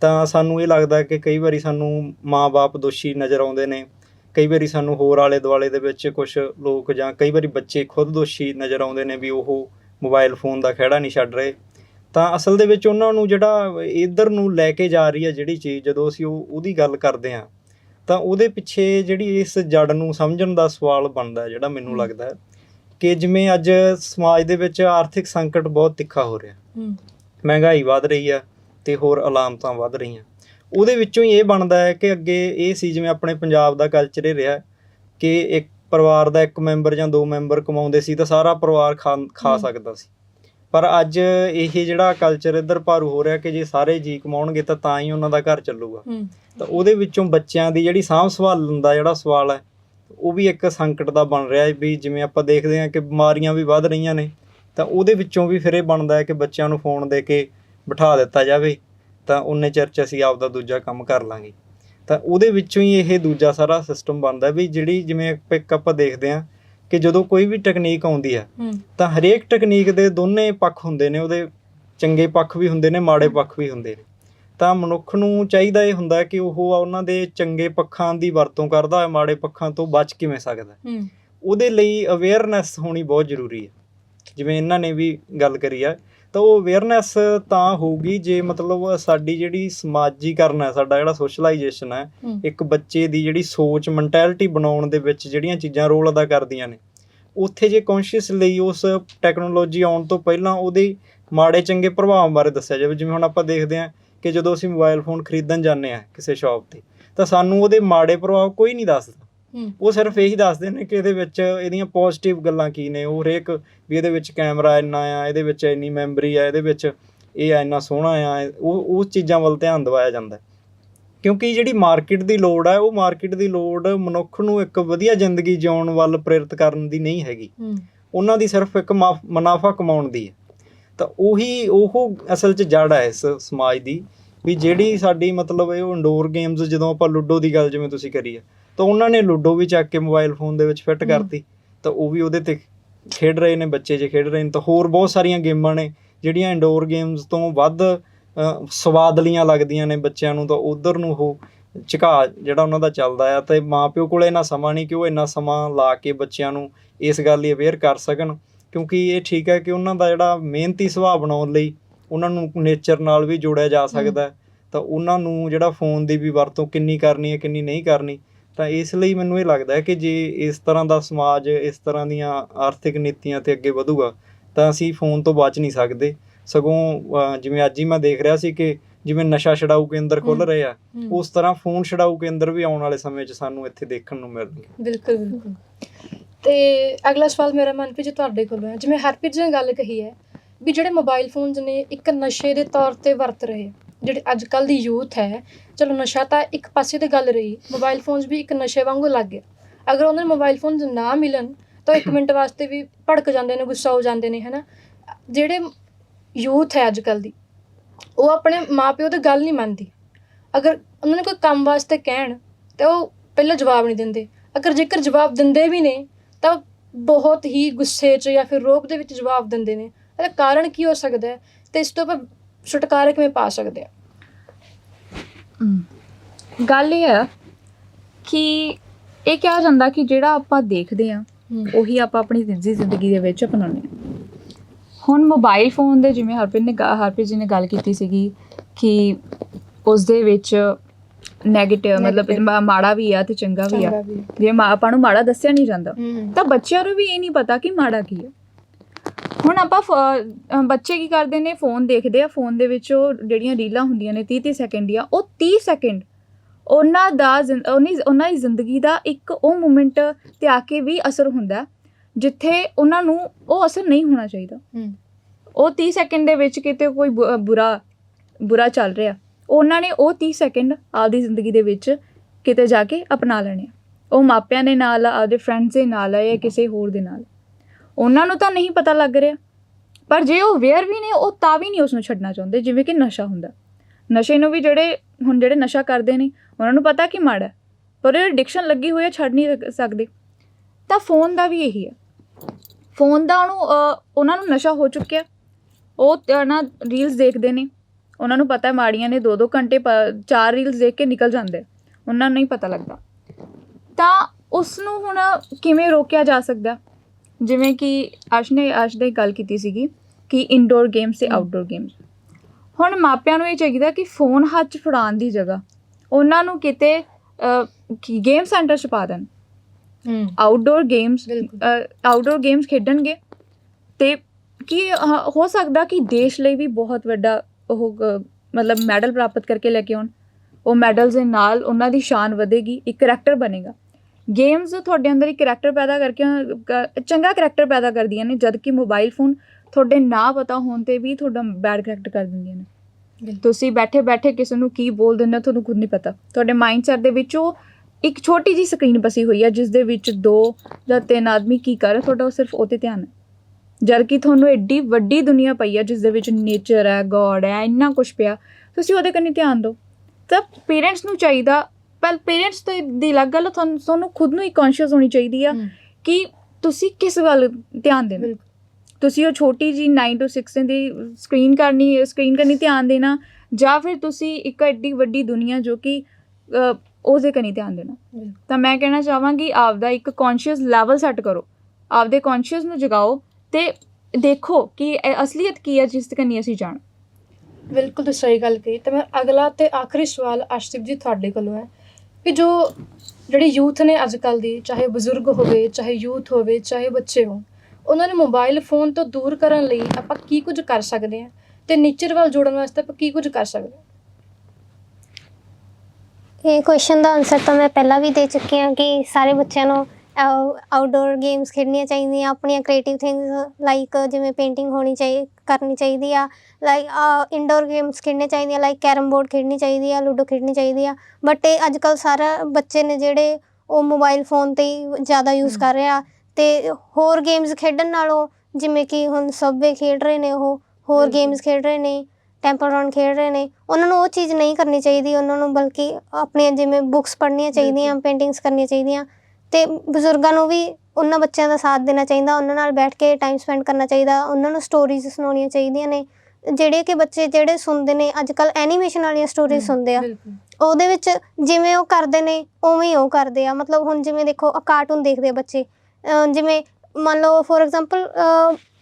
ਤਾਂ ਸਾਨੂੰ ਇਹ ਲੱਗਦਾ ਕਿ ਕਈ ਵਾਰੀ ਸਾਨੂੰ ਮਾਪੇ ਦੋਸ਼ੀ ਨਜ਼ਰ ਆਉਂਦੇ ਨੇ। ਕਈ ਵਾਰੀ ਸਾਨੂੰ ਹੋਰ ਆਲੇ ਦੁਆਲੇ ਦੇ ਵਿੱਚ ਕੁਝ ਲੋਕ ਜਾਂ ਕਈ ਵਾਰੀ ਬੱਚੇ ਖੁਦ ਦੋਸ਼ੀ ਨਜ਼ਰ ਆਉਂਦੇ ਨੇ ਵੀ ਉਹ ਮੋਬਾਈਲ ਫੋਨ ਦਾ ਖਹਿੜਾ ਨਹੀਂ ਛੱਡ ਰਹੇ। ਤਾਂ ਅਸਲ ਦੇ ਵਿੱਚ ਉਹਨਾਂ ਨੂੰ ਜਿਹੜਾ ਇਧਰ ਨੂੰ ਲੈ ਕੇ ਜਾ ਰਹੀ ਹੈ ਜਿਹੜੀ ਚੀਜ਼ ਜਦੋਂ ਅਸੀਂ ਉਹ ਉਹਦੀ ਗੱਲ ਕਰਦੇ ਹਾਂ ਤਾਂ ਉਹਦੇ ਪਿੱਛੇ ਜਿਹੜੀ ਇਸ ਜੜ ਨੂੰ ਸਮਝਣ ਦਾ ਸਵਾਲ ਬਣਦਾ ਹੈ ਜਿਹੜਾ ਮੈਨੂੰ। ਲੱਗਦਾ ਹੈ ਕਿ ਜਿਵੇਂ ਅੱਜ ਸਮਾਜ ਦੇ ਵਿੱਚ ਆਰਥਿਕ ਸੰਕਟ ਬਹੁਤ ਤਿੱਖਾ ਹੋ ਰਿਹਾ ਹੂੰ ਮਹਿੰਗਾਈ ਵੱਧ ਰਹੀ ਹੈ ਤੇ ਹੋਰ ਅਲਾਮਤਾਂ ਵੱਧ ਰਹੀਆਂ ਉਹਦੇ ਵਿੱਚੋਂ ਹੀ ਇਹ ਬਣਦਾ ਹੈ ਕਿ ਅੱਗੇ ਇਹ ਸੀ ਜਿਵੇਂ ਆਪਣੇ ਪੰਜਾਬ ਦਾ ਕਲਚਰ ਇਹ ਰਿਹਾ ਕਿ ਇੱਕ ਪਰਿਵਾਰ ਦਾ ਇੱਕ ਮੈਂਬਰ ਜਾਂ ਦੋ ਮੈਂਬਰ ਕਮਾਉਂਦੇ ਸੀ ਤਾਂ ਸਾਰਾ ਪਰਿਵਾਰ ਖਾ। ਸਕਦਾ ਸੀ ਪਰ ਅੱਜ ਇਹ ਜਿਹੜਾ ਕਲਚਰ ਇੱਧਰ ਭਾਰੂ ਹੋ ਰਿਹਾ ਕਿ ਜੇ ਸਾਰੇ ਜੀ ਕਮਾਉਣਗੇ ਤਾਂ ਤਾਂ ਹੀ ਉਹਨਾਂ ਦਾ ਘਰ ਚੱਲੂਗਾ। ਤਾਂ ਉਹਦੇ ਵਿੱਚੋਂ ਬੱਚਿਆਂ ਦੀ ਜਿਹੜੀ ਸਾਂਭ ਸੰਭਾਲਣ ਦਾ ਜਿਹੜਾ ਸਵਾਲ ਹੈ ਉਹ ਵੀ ਇੱਕ ਸੰਕਟ ਦਾ ਬਣ ਰਿਹਾ ਹੈ ਵੀ ਜਿਵੇਂ ਆਪਾਂ ਦੇਖਦੇ ਹਾਂ ਕਿ ਬਿਮਾਰੀਆਂ ਵੀ ਵੱਧ ਰਹੀਆਂ ਨੇ ਤਾਂ ਉਹਦੇ ਵਿੱਚੋਂ ਵੀ ਫਿਰ ਇਹ ਬਣਦਾ ਹੈ ਕਿ ਬੱਚਿਆਂ ਨੂੰ ਫੋਨ ਦੇ ਕੇ ਬਿਠਾ ਦਿੱਤਾ ਜਾਵੇ ਤਾਂ ਉਨੇ ਚਿਰ 'ਚ ਅਸੀਂ ਆਪਦਾ ਦੂਜਾ ਕੰਮ ਕਰ ਲਾਂਗੇ। ਤਾਂ ਉਹਦੇ ਵਿੱਚੋਂ ਹੀ ਇਹ ਦੂਜਾ ਸਾਰਾ ਸਿਸਟਮ ਬਣਦਾ ਵੀ ਜਿਹੜੀ ਜਿਵੇਂ ਇੱਕ ਆਪਾਂ ਦੇਖਦੇ ਹਾਂ ਕਿ ਜਦੋਂ ਕੋਈ ਵੀ ਟੈਕਨੀਕ ਆਉਂਦੀ ਹੈ ਤਾਂ ਹਰੇਕ ਟੈਕਨੀਕ ਦੇ ਦੋਨੇ ਪੱਖ ਹੁੰਦੇ ਨੇ ਉਹਦੇ ਚੰਗੇ ਪੱਖ ਵੀ ਹੁੰਦੇ ਨੇ ਮਾੜੇ ਪੱਖ ਵੀ ਹੁੰਦੇ ਨੇ। ਤਾਂ ਮਨੁੱਖ ਨੂੰ ਚਾਹੀਦਾ ਇਹ ਹੁੰਦਾ ਕਿ ਉਹ ਉਹਨਾਂ ਦੇ ਚੰਗੇ ਪੱਖਾਂ ਦੀ ਵਰਤੋਂ ਕਰਦਾ ਹੈ ਮਾੜੇ ਪੱਖਾਂ ਤੋਂ ਬਚ ਕਿਵੇਂ ਸਕਦਾ ਹੂੰ। ਉਹਦੇ ਲਈ ਅਵੇਅਰਨੈਸ ਹੋਣੀ ਬਹੁਤ ਜ਼ਰੂਰੀ ਹੈ। ਜਿਵੇਂ ਇਹਨਾਂ ਨੇ ਵੀ ਗੱਲ ਕਰੀ ਆ ਤਾਂ ਉਹ ਅਵੇਅਰਨੈਸ ਤਾਂ ਹੋਊਗੀ ਜੇ ਮਤਲਬ ਸਾਡੀ ਜਿਹੜੀ ਸਮਾਜੀਕਰਨ ਹੈ ਸਾਡਾ ਜਿਹੜਾ ਸੋਸ਼ਲਾਈਜੇਸ਼ਨ ਹੈ। ਇੱਕ ਬੱਚੇ ਦੀ ਜਿਹੜੀ ਸੋਚ ਮੈਂਟੈਲਿਟੀ ਬਣਾਉਣ ਦੇ ਵਿੱਚ ਜਿਹੜੀਆਂ ਚੀਜ਼ਾਂ ਰੋਲ ਅਦਾ ਕਰਦੀਆਂ ਨੇ ਉੱਥੇ ਜੇ ਕੌਨਸ਼ੀਅਸ ਲਈ ਉਸ ਟੈਕਨੋਲੋਜੀ ਆਉਣ ਤੋਂ ਪਹਿਲਾਂ ਉਹਦੇ ਮਾੜੇ ਚੰਗੇ ਪ੍ਰਭਾਵਾਂ ਬਾਰੇ ਦੱਸਿਆ ਜਾਵੇ ਜਿਵੇਂ ਹੁਣ ਆਪਾਂ ਦੇਖਦੇ ਹਾਂ ਕਿ ਜਦੋਂ ਅਸੀਂ ਮੋਬਾਈਲ ਫੋਨ ਖਰੀਦਣ ਜਾਂਦੇ ਆ ਕਿਸੇ ਸ਼ਾਪ ਤੇ ਤਾਂ ਸਾਨੂੰ ਉਹਦੇ ਮਾੜੇ ਪ੍ਰਭਾਵ ਕੋਈ ਨਹੀਂ ਦੱਸਦਾ ਉਹ ਸਿਰਫ ਇਹੀ ਦੱਸਦੇ ਨੇ ਕਿ ਇਹਦੇ ਵਿੱਚ ਇਹਦੀਆਂ ਪੋਜ਼ਿਟਿਵ ਗੱਲਾਂ ਕੀ ਨੇ? ਉਹ ਹਰੇਕ ਵੀ ਇਹਦੇ ਵਿੱਚ ਕੈਮਰਾ ਇੰਨਾ ਆ ਇਹਦੇ ਵਿੱਚ ਇੰਨੀ ਮੈਮਰੀ ਆ ਇਹਦੇ ਵਿੱਚ ਇਹ ਇੰਨਾ ਸੋਹਣਾ ਆ ਉਹ ਉਹ ਚੀਜ਼ਾਂ ਵੱਲ ਧਿਆਨ ਦਿਵਾਇਆ ਜਾਂਦਾ। ਕਿਉਂਕਿ ਜਿਹੜੀ ਮਾਰਕੀਟ ਦੀ ਲੋੜ ਹੈ ਉਹ ਮਾਰਕੀਟ ਦੀ ਲੋੜ ਮਨੁੱਖ ਨੂੰ ਇੱਕ ਵਧੀਆ ਜ਼ਿੰਦਗੀ ਜਿਉਣ ਵੱਲ ਪ੍ਰੇਰਿਤ ਕਰਨ ਦੀ ਨਹੀਂ ਹੈਗੀ। ਉਹਨਾਂ ਦੀ ਸਿਰਫ ਇੱਕ ਮੁਨਾਫਾ ਕਮਾਉਣ ਦੀ ਹੈ। ਤਾਂ ਉਹੀ ਉਹ ਅਸਲ 'ਚ ਜੜ ਹੈ ਇਸ ਸਮਾਜ ਦੀ ਵੀ ਜਿਹੜੀ ਸਾਡੀ ਮਤਲਬ ਇਹ ਇੰਡੋਰ ਗੇਮਸ ਜਦੋਂ ਆਪਾਂ ਲੁੱਡੋ ਦੀ ਗੱਲ ਜਿਵੇਂ ਤੁਸੀਂ ਕਰੀ ਹੈ ਤਾਂ ਉਹਨਾਂ ਨੇ ਲੁੱਡੋ ਵੀ ਚੱਕ ਕੇ ਮੋਬਾਈਲ ਫੋਨ ਦੇ ਵਿੱਚ ਫਿੱਟ। ਕਰਤੀ। ਤਾਂ ਉਹ ਵੀ ਉਹਦੇ ਤੇ ਖੇਡ ਰਹੇ ਨੇ ਬੱਚੇ ਜੇ ਖੇਡ ਰਹੇ ਨੇ ਤਾਂ ਹੋਰ ਬਹੁਤ ਸਾਰੀਆਂ ਗੇਮਾਂ ਨੇ ਜਿਹੜੀਆਂ ਇੰਡੋਰ ਗੇਮਸ ਤੋਂ ਵੱਧ ਸਵਾਦਲੀਆਂ ਲੱਗਦੀਆਂ ਨੇ ਬੱਚਿਆਂ ਨੂੰ ਤਾਂ ਉਧਰ ਨੂੰ ਉਹ ਝੁਕਾ ਜਿਹੜਾ ਉਹਨਾਂ ਦਾ ਚੱਲਦਾ ਆ। ਤੇ ਮਾਪਿਓ ਕੋਲ ਇੰਨਾ ਸਮਾਂ ਨਹੀਂ ਕਿ ਉਹ ਇੰਨਾ ਸਮਾਂ ਲਾ ਕੇ ਬੱਚਿਆਂ ਨੂੰ ਇਸ ਗੱਲ ਲਈ ਅਵੇਅਰ ਕਰ ਸਕਣ ਕਿਉਂਕਿ ਇਹ ਠੀਕ ਹੈ ਕਿ ਉਹਨਾਂ ਦਾ ਜਿਹੜਾ ਮਿਹਨਤੀ ਸੁਭਾਅ ਬਣਾਉਣ ਲਈ ਉਹਨਾਂ ਨੂੰ ਨੇਚਰ ਨਾਲ ਵੀ ਜੋੜਿਆ ਜਾ ਸਕਦਾ ਤਾਂ ਉਹਨਾਂ ਨੂੰ ਜਿਹੜਾ ਫੋਨ ਦੀ ਵੀ ਵਰਤੋਂ ਕਿੰਨੀ ਕਰਨੀ ਹੈ ਕਿੰਨੀ ਨਹੀਂ ਕਰਨੀ ਤਾਂ ਇਸ ਲਈ ਮੈਨੂੰ ਇਹ ਲੱਗਦਾ ਹੈ ਕਿ ਜੇ ਇਸ ਤਰ੍ਹਾਂ ਦਾ ਸਮਾਜ ਇਸ ਤਰ੍ਹਾਂ ਦੀਆਂ ਆਰਥਿਕ ਨੀਤੀਆਂ ਤੇ ਅੱਗੇ ਵਧੂਗਾ ਤਾਂ ਅਸੀਂ ਫੋਨ ਤੋਂ ਬਚ ਨਹੀਂ ਸਕਦੇ ਸਗੋਂ ਜਿਵੇਂ ਅੱਜ ਹੀ ਮੈਂ ਦੇਖ ਰਿਹਾ ਸੀ ਕਿ ਜਿਵੇਂ ਨਸ਼ਾ ਛਡਾਊ ਕੇਂਦਰ ਖੁੱਲ। ਰਹੇ ਆ। ਉਸ ਤਰ੍ਹਾਂ ਫੋਨ ਛਡਾਊ ਕੇਂਦਰ ਵੀ ਆਉਣ ਵਾਲੇ ਸਮੇਂ 'ਚ ਸਾਨੂੰ ਇੱਥੇ ਦੇਖਣ ਨੂੰ ਮਿਲਣਗੇ ਬਿਲਕੁਲ ਬਿਲਕੁਲ ਤੇ ਅਗਲਾ ਸਵਾਲ ਮੇਰਾ ਮਨਪ੍ਰੀਤ ਜੀ ਤੁਹਾਡੇ ਕੋਲੋਂ ਹੈ ਜਿਵੇਂ ਹਰਪ੍ਰੀਤ ਜੀ ਨੇ ਗੱਲ ਕਹੀ ਹੈ ਵੀ ਜਿਹੜੇ ਮੋਬਾਈਲ ਫੋਨਸ ਨੇ ਇੱਕ ਨਸ਼ੇ ਦੇ ਤੌਰ ਤੇ ਵਰਤ ਰਹੇ ਆ। ਜਿਹੜੇ ਅੱਜ ਕੱਲ ਦੀ ਯੂਥ ਹੈ, ਚਲੋ ਨਸ਼ਾ ਤਾਂ ਇੱਕ ਪਾਸੇ ਤੇ ਗੱਲ ਰਹੀ, ਮੋਬਾਈਲ ਫੋਨਸ ਵੀ ਇੱਕ ਨਸ਼ੇ ਵਾਂਗੂ ਲੱਗ ਗਿਆ ਅਗਰ ਉਹਨਾਂ ਨੂੰ ਮੋਬਾਈਲ ਫੋਨਸ ਨਾ ਮਿਲਣ, ਤਾਂ ਇੱਕ ਮਿੰਟ ਵਾਸਤੇ ਵੀ ਭੜਕ ਜਾਂਦੇ ਨੇ, ਗੁੱਸਾ ਹੋ ਜਾਂਦੇ ਨੇ, ਹੈਨਾ? ਜਿਹੜੇ ਯੂਥ ਹੈ ਅੱਜ ਕੱਲ ਦੀ, ਉਹ ਆਪਣੇ ਮਾਪਿਓ ਦੀ ਗੱਲ ਨਹੀਂ ਮੰਨਦੀ। ਅਗਰ ਉਹਨਾਂ ਨੇ ਕੋਈ ਕੰਮ ਵਾਸਤੇ ਕਹਿਣ, ਤੇ ਉਹ ਪਹਿਲਾਂ ਜਵਾਬ ਨਹੀਂ ਦਿੰਦੇ। ਅਗਰ ਜੇਕਰ ਜਵਾਬ ਦਿੰਦੇ ਵੀ ਨੇ, ਤਾਂ ਬਹੁਤ ਹੀ ਗੁੱਸੇ 'ਚ ਜਾਂ ਫਿਰ ਰੋਬ ਦੇ ਵਿੱਚ ਜਵਾਬ ਦਿੰਦੇ ਨੇ। ਇਹਦਾ ਕਾਰਨ ਕੀ ਹੋ ਸਕਦਾ ਹੈ? ਤੇ ਇਸ ਤੋਂ ਆਪਾਂ ਛੁਟਕਾਰਾ ਕਿਵੇਂ ਪਾ ਸਕਦੇ ਆ? ਗੱਲ ਇਹ ਹੈ ਕਿ ਇਹ ਕਿਹਾ ਜਾਂਦਾ ਕਿ ਜਿਹੜਾ ਆਪਾਂ ਦੇਖਦੇ ਆ ਉਹੀ ਆਪਾਂ ਆਪਣੀ ਨਿੱਜੀ ਜ਼ਿੰਦਗੀ ਦੇ ਵਿੱਚ ਅਪਣਾਉਂਦੇ ਹਾਂ ਹੁਣ ਮੋਬਾਈਲ ਫੋਨ ਦੇ ਜਿਵੇਂ ਹਰਪ੍ਰੀਤ ਨੇ ਹਰਪ੍ਰੀਤ ਜੀ ਨੇ ਗੱਲ ਕੀਤੀ ਸੀਗੀ ਕਿ ਉਸ ਦੇ ਵਿੱਚ 네ਗੇਟਿਵ ਮਤਲਬ ਮਾੜਾ ਵੀ ਆ ਤੇ ਚੰਗਾ ਵੀ ਆ। ਜੇ ਮਾਂ ਆਪਾਂ ਨੂੰ ਮਾੜਾ ਦੱਸਿਆ ਨਹੀਂ ਜਾਂਦਾ ਤਾਂ ਬੱਚਿਆਂ ਨੂੰ ਵੀ ਇਹ ਨਹੀਂ ਪਤਾ ਕਿ ਮਾੜਾ ਕੀ ਹੈ ਹੁਣ ਆਪਾਂ ਫ- ਬੱਚੇ ਕੀ ਕਰਦੇ ਨੇ ਫੋਨ ਦੇਖਦੇ ਆ ਫੋਨ ਦੇ ਵਿੱਚ ਉਹ ਜਿਹੜੀਆਂ ਰੀਲਾਂ ਹੁੰਦੀਆਂ ਨੇ 30 30 ਸੈਕਿੰਡ ਦੀਆਂ ਉਹ 30 ਸੈਕਿੰਡ ਉਹਨਾਂ ਦਾ ਜ਼ਿੰ- ਉਹਨੀ ਉਹਨਾਂ ਦੀ ਜ਼ਿੰਦਗੀ ਦਾ ਇੱਕ ਉਹ ਮੂਮੈਂਟ ਤੇ ਆ ਕੇ ਵੀ ਅਸਰ ਹੁੰਦਾ ਹੈ, ਜਿੱਥੇ ਉਹਨਾਂ ਨੂੰ ਉਹ ਅਸਰ ਨਹੀਂ ਹੋਣਾ ਚਾਹੀਦਾ। ਹੂੰ। ਉਹ 30 ਸੈਕਿੰਡ ਦੇ ਵਿੱਚ ਕਿਤੇ ਕੋਈ ਬੁ- ਬੁਰਾ ਬੁਰਾ ਚੱਲ ਰਿਹਾ ਉਹਨਾਂ ਨੇ ਉਹ 30 ਸੈਕਿੰਡ ਆਪਦੀ ਜ਼ਿੰਦਗੀ ਦੇ ਵਿੱਚ ਕਿਤੇ ਜਾ ਕੇ ਅਪਣਾ ਲੈਣੇ ਆ। ਉਹ ਮਾਪਿਆਂ ਦੇ ਨਾਲ ਆ, ਆਪਦੇ ਫਰੈਂਡਸ ਦੇ ਨਾਲ ਆ ਜਾਂ ਕਿਸੇ ਹੋਰ ਦੇ ਨਾਲ। ਉਹਨਾਂ ਨੂੰ ਤਾਂ ਨਹੀਂ ਪਤਾ ਲੱਗ ਰਿਹਾ। ਪਰ ਜੇ ਉਹ ਅਵੇਅਰ ਵੀ ਨੇ, ਉਹ ਤਾਂ ਵੀ ਨਹੀਂ ਉਸ ਨੂੰ ਛੱਡਣਾ ਚਾਹੁੰਦੇ, ਜਿਵੇਂ ਕਿ ਨਸ਼ਾ ਹੁੰਦਾ। ਨਸ਼ੇ ਨੂੰ ਵੀ ਜਿਹੜੇ, ਹੁਣ ਜਿਹੜੇ ਨਸ਼ਾ ਕਰਦੇ ਨੇ, ਉਹਨਾਂ ਨੂੰ ਪਤਾ ਕਿ ਮਾੜਾ ਪਰ ਇਹ ਐਡਿਕਸ਼ਨ ਲੱਗੀ ਹੋਈ ਹੈ, ਛੱਡ ਨਹੀਂ ਸਕਦੇ। ਤਾਂ ਫੋਨ ਦਾ ਵੀ ਇਹੀ ਹੈ। ਫੋਨ ਦਾ ਉਹਨੂੰ ਉਹਨਾਂ ਨੂੰ ਨਸ਼ਾ ਹੋ ਚੁੱਕਿਆ। ਉਹ ਨਾ ਰੀਲਸ ਦੇਖਦੇ ਨੇ। ਉਹਨਾਂ ਨੂੰ ਪਤਾ ਹੈ ਮਾੜੀਆਂ ਨੇ 2-2 ਘੰਟੇ ਪ- ਚਾਰ ਰੀਲਸ ਦੇਖ ਕੇ ਨਿਕਲ ਜਾਂਦੇ ਉਹਨਾਂ ਨੂੰ ਨਹੀਂ ਪਤਾ ਲੱਗਦਾ। ਤਾਂ ਉਸ ਨੂੰ ਹੁਣ ਕਿਵੇਂ ਰੋਕਿਆ ਜਾ ਸਕਦਾ? ਜਿਵੇਂ ਕਿ ਅਰਸ਼ ਨੇ ਅਰਸ਼ ਨੇ ਗੱਲ ਕੀਤੀ ਸੀਗੀ ਕਿ ਇਨਡੋਰ ਗੇਮਸ ਤੇ। ਆਊਟਡੋਰ ਗੇਮਸ ਹੁਣ ਮਾਪਿਆਂ ਨੂੰ ਇਹ ਚਾਹੀਦਾ ਕਿ ਫੋਨ ਹੱਥ 'ਚ ਫੜਾਉਣ ਦੀ ਜਗ੍ਹਾ। ਉਹਨਾਂ ਨੂੰ ਕਿਤੇ ਗੇਮ ਸੈਂਟਰ 'ਚ ਪਾ ਦੇਣ। Outdoor games. ਆਊਟਡੋਰ ਗੇਮਸ ਖੇਡਣਗੇ। ਤੇ ਕੀ ਹੋ ਸਕਦਾ ਕਿ ਦੇਸ਼ ਲਈ ਵੀ ਬਹੁਤ ਵੱਡਾ ਉਹ ਮਤਲਬ ਮੈਡਲ ਪ੍ਰਾਪਤ ਕਰਕੇ ਲੈ ਕੇ ਆਉਣ। ਉਹ ਮੈਡਲਸ ਦੇ ਨਾਲ ਉਹਨਾਂ ਦੀ ਸ਼ਾਨ ਵਧੇਗੀ ਇੱਕ ਕਰੈਕਟਰ ਬਣੇਗਾ। ਗੇਮਸ ਤੁਹਾਡੇ ਅੰਦਰ ਇੱਕ ਕਰੈਕਟਰ ਪੈਦਾ ਕਰਕੇ ਚੰਗਾ ਕਰੈਕਟਰ ਪੈਦਾ ਕਰਦੀਆਂ ਨੇ ਜਦ ਕਿ ਮੋਬਾਈਲ ਫੋਨ ਤੁਹਾਡੇ ਨਾ ਪਤਾ ਹੋਣ ਤੇ ਵੀ ਤੁਹਾਡਾ ਬੈਡ ਕਰੈਕਟ ਕਰ ਦਿੰਦੀਆਂ ਨੇ। ਤੁਸੀਂ ਬੈਠੇ ਬੈਠੇ ਕਿਸੇ ਨੂੰ ਕੀ ਬੋਲ ਦਿੰਦੇ ਹੋ ਤੁਹਾਨੂੰ ਖੁਦ ਨਹੀਂ ਪਤਾ। ਤੁਹਾਡੇ ਮਾਈਂਡਸੈਟ ਦੇ ਵਿੱਚ ਉਹ ਇੱਕ ਛੋਟੀ ਜੀ ਸਕਰੀਨ ਬਸੀ ਹੋਈ ਹੈ ਜਿਸ ਦੇ ਵਿੱਚ ਦੋ ਜਾਂ ਤਿੰਨ ਆਦਮੀ ਕੀ ਕਰ ਰਹੇ ਤੁਹਾਡਾ ਉਹ ਸਿਰਫ ਉਹ ਤੇ ਧਿਆਨ ਹੈ। ਜਦ ਕਿ ਤੁਹਾਨੂੰ ਐਡੀ ਵੱਡੀ ਦੁਨੀਆ ਪਈ ਹੈ ਜਿਸ ਦੇ ਵਿੱਚ ਨੇਚਰ ਹੈ ਗੋਡ ਹੈ ਇੰਨਾ ਕੁਝ ਪਿਆ ਤੁਸੀਂ ਉਹਦੇ ਕੰਨੀ ਧਿਆਨ ਦਿਓ। ਤਾਂ ਪੇਰੈਂਟਸ ਨੂੰ ਚਾਹੀਦਾ ਪਹਿਲ ਪੇਰੈਂਟਸ ਤੇ ਦੀ ਅਲੱਗ ਗੱਲ ਆ, ਤੁਹਾਨੂੰ ਤੁਹਾਨੂੰ ਖੁਦ ਨੂੰ ਹੀ ਕੌਨਸ਼ੀਅਸ ਹੋਣੀ ਚਾਹੀਦੀ ਆ। ਕਿ ਤੁਸੀਂ ਕਿਸ ਵੱਲ ਧਿਆਨ ਦੇਣਾ। ਬਿਲਕੁਲ। ਤੁਸੀਂ ਉਹ ਛੋਟੀ ਜੀ 9 ਤੋਂ 6 ਦੀ ਸਕਰੀਨ ਕਰਨੀ ਸਕਰੀਨ ਕਰਨੀ ਧਿਆਨ ਦੇਣਾ ਜਾਂ ਫਿਰ ਤੁਸੀਂ ਇੱਕ ਐਡੀ ਵੱਡੀ ਦੁਨੀਆ ਜੋ ਕਿ ਅ, ਉਹਦੇ ਕਨੀ ਧਿਆਨ ਦੇਣਾ। ਬਿਲਕੁਲ। ਤਾਂ ਮੈਂ ਕਹਿਣਾ ਚਾਹਾਂਗੀ ਆਪਦਾ ਇੱਕ ਕੌਨਸ਼ੀਅਸ ਲੈਵਲ ਸੈੱਟ ਕਰੋ। ਆਪਦੇ ਕੌਨਸ਼ੀਅਸ ਨੂੰ ਜਗਾਓ ਤੇ ਦੇਖੋ ਕਿ ਇਹ ਅਸਲੀਅਤ ਕੀ ਹੈ ਜਿਸ ਕਨੀ ਅਸੀਂ ਜਾਣ। ਬਿਲਕੁਲ ਤੁਸੀਂ ਸਹੀ ਗੱਲ ਕਹੀ। ਤੇ ਮੈਂ ਅਗਲਾ ਤੇ ਆਖਰੀ ਸਵਾਲ ਅਰਸ਼ਦੀਪ ਜੀ ਤੁਹਾਡੇ ਕੋਲੋਂ ਹੈ। ਕਿ ਜੋ ਜਿਹੜੇ ਯੂਥ ਨੇ ਅੱਜ ਕੱਲ ਦੀ, ਚਾਹੇ ਬਜ਼ੁਰਗ ਹੋਵੇ, ਚਾਹੇ ਯੂਥ ਹੋਵੇ, ਚਾਹੇ ਬੱਚੇ ਹੋਣ, ਉਹਨਾਂ ਨੂੰ ਮੋਬਾਈਲ ਫੋਨ ਤੋਂ ਦੂਰ ਕਰਨ ਲਈ ਆਪਾਂ ਕੀ ਕੁਝ ਕਰ ਸਕਦੇ ਹਾਂ ਤੇ ਨੇਚਰ ਵੱਲ ਜੋੜਨ ਵਾਸਤੇ ਆਪਾਂ ਕੀ ਕੁਝ ਕਰ ਸਕਦੇ ਹਾਂ? ਇਹ ਕੁਐਸਚਨ ਦਾ ਆਨਸਰ ਤਾਂ ਮੈਂ ਪਹਿਲਾਂ ਵੀ ਦੇ ਚੁੱਕੀ ਹਾਂ ਕਿ ਸਾਰੇ ਬੱਚਿਆਂ ਨੂੰ ਆਊਟਡੋਰ ਗੇਮਸ ਖੇਡਣੀਆਂ ਚਾਹੀਦੀਆਂ ਆਪਣੀਆਂ ਕ੍ਰੀਏਟਿਵ ਥਿੰਗਸ ਲਾਈਕ ਜਿਵੇਂ ਪੇਂਟਿੰਗ ਹੋਣੀ ਚਾਹੀ ਕਰਨੀ ਚਾਹੀਦੀ ਆ ਲਾਈਕ ਇਨਡੋਰ ਗੇਮਸ ਖੇਡਣੀਆਂ ਚਾਹੀਦੀਆਂ ਲਾਈਕ ਕੈਰਮ ਬੋਰਡ ਖੇਡਣੀ ਚਾਹੀਦੀ ਆ ਲੂਡੋ ਖੇਡਣੀ ਚਾਹੀਦੀ ਆ ਬਟ ਇਹ ਅੱਜ ਕੱਲ ਸਾਰਾ ਬੱਚੇ ਨੇ ਜਿਹੜੇ ਉਹ ਮੋਬਾਈਲ ਫੋਨ ਤੇ ਹੀ ਜ਼ਿਆਦਾ ਯੂਜ਼ ਕਰ ਰਹੇ ਆ ਤੇ ਹੋਰ ਗੇਮਸ ਖੇਡਣ ਨਾਲੋਂ ਜਿਵੇਂ ਕਿ ਹੁਣ ਸਬਵੇ ਖੇਡ ਰਹੇ ਨੇ ਉਹ ਹੋਰ। ਗੇਮਸ ਖੇਡ ਰਹੇ ਨੇ ਟੈਂਪਲ ਰਨ ਖੇਡ ਰਹੇ ਨੇ ਉਹਨਾਂ ਨੂੰ ਉਹ ਚੀਜ਼ ਨਹੀਂ ਕਰਨੀ ਚਾਹੀਦੀ ਉਹਨਾਂ ਨੂੰ ਬਲਕਿ ਆਪਣੀਆਂ ਜਿਵੇਂ ਬੁੱਕਸ ਪੜ੍ਹਨੀਆਂ ਚਾਹੀਦੀਆਂ ਪੇਂਟਿੰਗਸ ਕਰਨੀਆਂ ਚਾਹੀਦੀਆਂ ਤੇ ਬਜ਼ੁਰਗਾਂ ਨੂੰ ਵੀ ਉਹਨਾਂ ਬੱਚਿਆਂ ਦਾ ਸਾਥ ਦੇਣਾ ਚਾਹੀਦਾ ਉਹਨਾਂ ਨਾਲ ਬੈਠ ਕੇ ਟਾਈਮ ਸਪੈਂਡ ਕਰਨਾ ਚਾਹੀਦਾ ਉਹਨਾਂ ਨੂੰ ਸਟੋਰੀਜ਼ ਸੁਣਾਉਣੀਆਂ ਚਾਹੀਦੀਆਂ ਨੇ। ਜਿਹੜੇ ਕਿ ਬੱਚੇ ਜਿਹੜੇ ਸੁਣਦੇ ਨੇ ਅੱਜ ਕੱਲ ਐਨੀਮੇਸ਼ਨ ਵਾਲੀਆਂ ਸਟੋਰੀਜ਼ ਸੁਣਦੇ ਆ। ਉਹਦੇ ਵਿੱਚ ਜਿਵੇਂ ਉਹ ਕਰਦੇ ਨੇ ਉਵੇਂ ਹੀ ਉਹ ਕਰਦੇ ਆ। ਮਤਲਬ ਹੁਣ ਜਿਵੇਂ ਦੇਖੋ ਕਾਰਟੂਨ ਦੇਖਦੇ ਆ ਬੱਚੇ। ਜਿਵੇਂ ਮੰਨ ਲਓ ਫੋਰ ਐਗਜ਼ਾਮਪਲ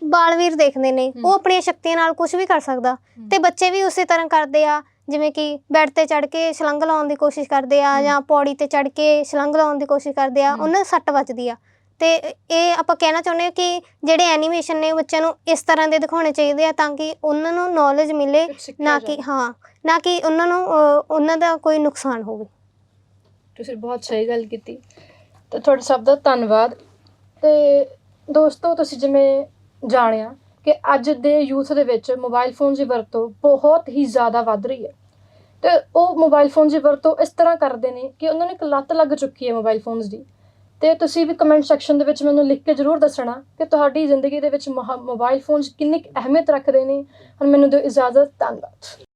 ਬਾਲਵੀਰ ਦੇਖਦੇ ਨੇ। ਉਹ ਆਪਣੀਆਂ ਸ਼ਕਤੀਆਂ ਨਾਲ ਕੁਝ ਵੀ ਕਰ ਸਕਦਾ। ਤੇ ਬੱਚੇ ਵੀ ਉਸੇ ਤਰ੍ਹਾਂ ਕਰਦੇ ਆ। ਜਿਵੇਂ ਕਿ ਬੈੱਡ ਤੇ ਚੜ ਕੇ ਛਲੰਗ ਲਾਉਣ ਦੀ ਕੋਸ਼ਿਸ਼ ਕਰਦੇ ਆ। ਜਾਂ ਪੌੜੀ ਤੇ ਚੜ ਕੇ ਛਲੰਗ ਲਾਉਣ ਦੀ ਕੋਸ਼ਿਸ਼ ਕਰਦੇ ਆ। ਉਹਨਾਂ ਨੂੰ ਸੱਟ ਵੱਜਦੀ ਆ ਤੇ ਇਹ ਆਪਾਂ ਕਹਿਣਾ ਚਾਹੁੰਦੇ ਹਾਂ ਕਿ ਜਿਹੜੇ ਐਨੀਮੇਸ਼ਨ ਨੇ ਬੱਚਿਆਂ ਨੂੰ ਇਸ ਤਰ੍ਹਾਂ ਦੇ ਦਿਖਾਉਣੇ ਚਾਹੀਦੇ ਆ ਤਾਂ ਕਿ ਉਹਨਾਂ ਨੂੰ ਨੌਲੇਜ ਮਿਲੇ ਨਾ। ਕਿ ਹਾਂ ਨਾ ਕਿ ਉਹਨਾਂ ਨੂੰ ਉਹਨਾਂ ਦਾ ਕੋਈ ਨੁਕਸਾਨ ਹੋਵੇ ਤੁਸੀਂ ਬਹੁਤ ਸਹੀ ਗੱਲ ਕੀਤੀ ਤੇ ਤੁਹਾਡੇ ਸਭ ਦਾ ਧੰਨਵਾਦ ਤੇ ਦੋਸਤੋ ਤੁਸੀਂ ਜਿਵੇਂ ਜਾਣਿਆ ਕਿ ਅੱਜ ਦੇ ਯੂਥ ਦੇ ਵਿੱਚ ਮੋਬਾਈਲ ਫੋਨ ਦੀ ਵਰਤੋਂ ਬਹੁਤ ਹੀ ਜ਼ਿਆਦਾ ਵੱਧ ਰਹੀ ਹੈ। ਤੇ ਉਹ ਮੋਬਾਈਲ ਫੋਨ ਦੀ ਵਰਤੋਂ ਇਸ ਤਰ੍ਹਾਂ ਕਰਦੇ ਨੇ ਕਿ ਉਹਨਾਂ ਨੂੰ ਇੱਕ ਲੱਤ ਲੱਗ ਚੁੱਕੀ ਹੈ ਮੋਬਾਈਲ ਫੋਨਸ ਦੀ। ਤੇ ਤੁਸੀਂ ਵੀ ਕਮੈਂਟ ਸੈਕਸ਼ਨ ਦੇ ਵਿੱਚ ਮੈਨੂੰ ਲਿਖ ਕੇ ਜ਼ਰੂਰ ਦੱਸਣਾ ਕਿ ਤੁਹਾਡੀ ਜ਼ਿੰਦਗੀ ਦੇ ਵਿੱਚ ਮੋਬਾਈਲ ਫੋਨਸ ਕਿੰਨੀ ਕੁ ਅਹਿਮੀਅਤ ਰੱਖਦੇ ਨੇ। ਹੁਣ ਮੈਨੂੰ ਦਿਓ ਇਜਾਜ਼ਤ, ਧੰਨਵਾਦ।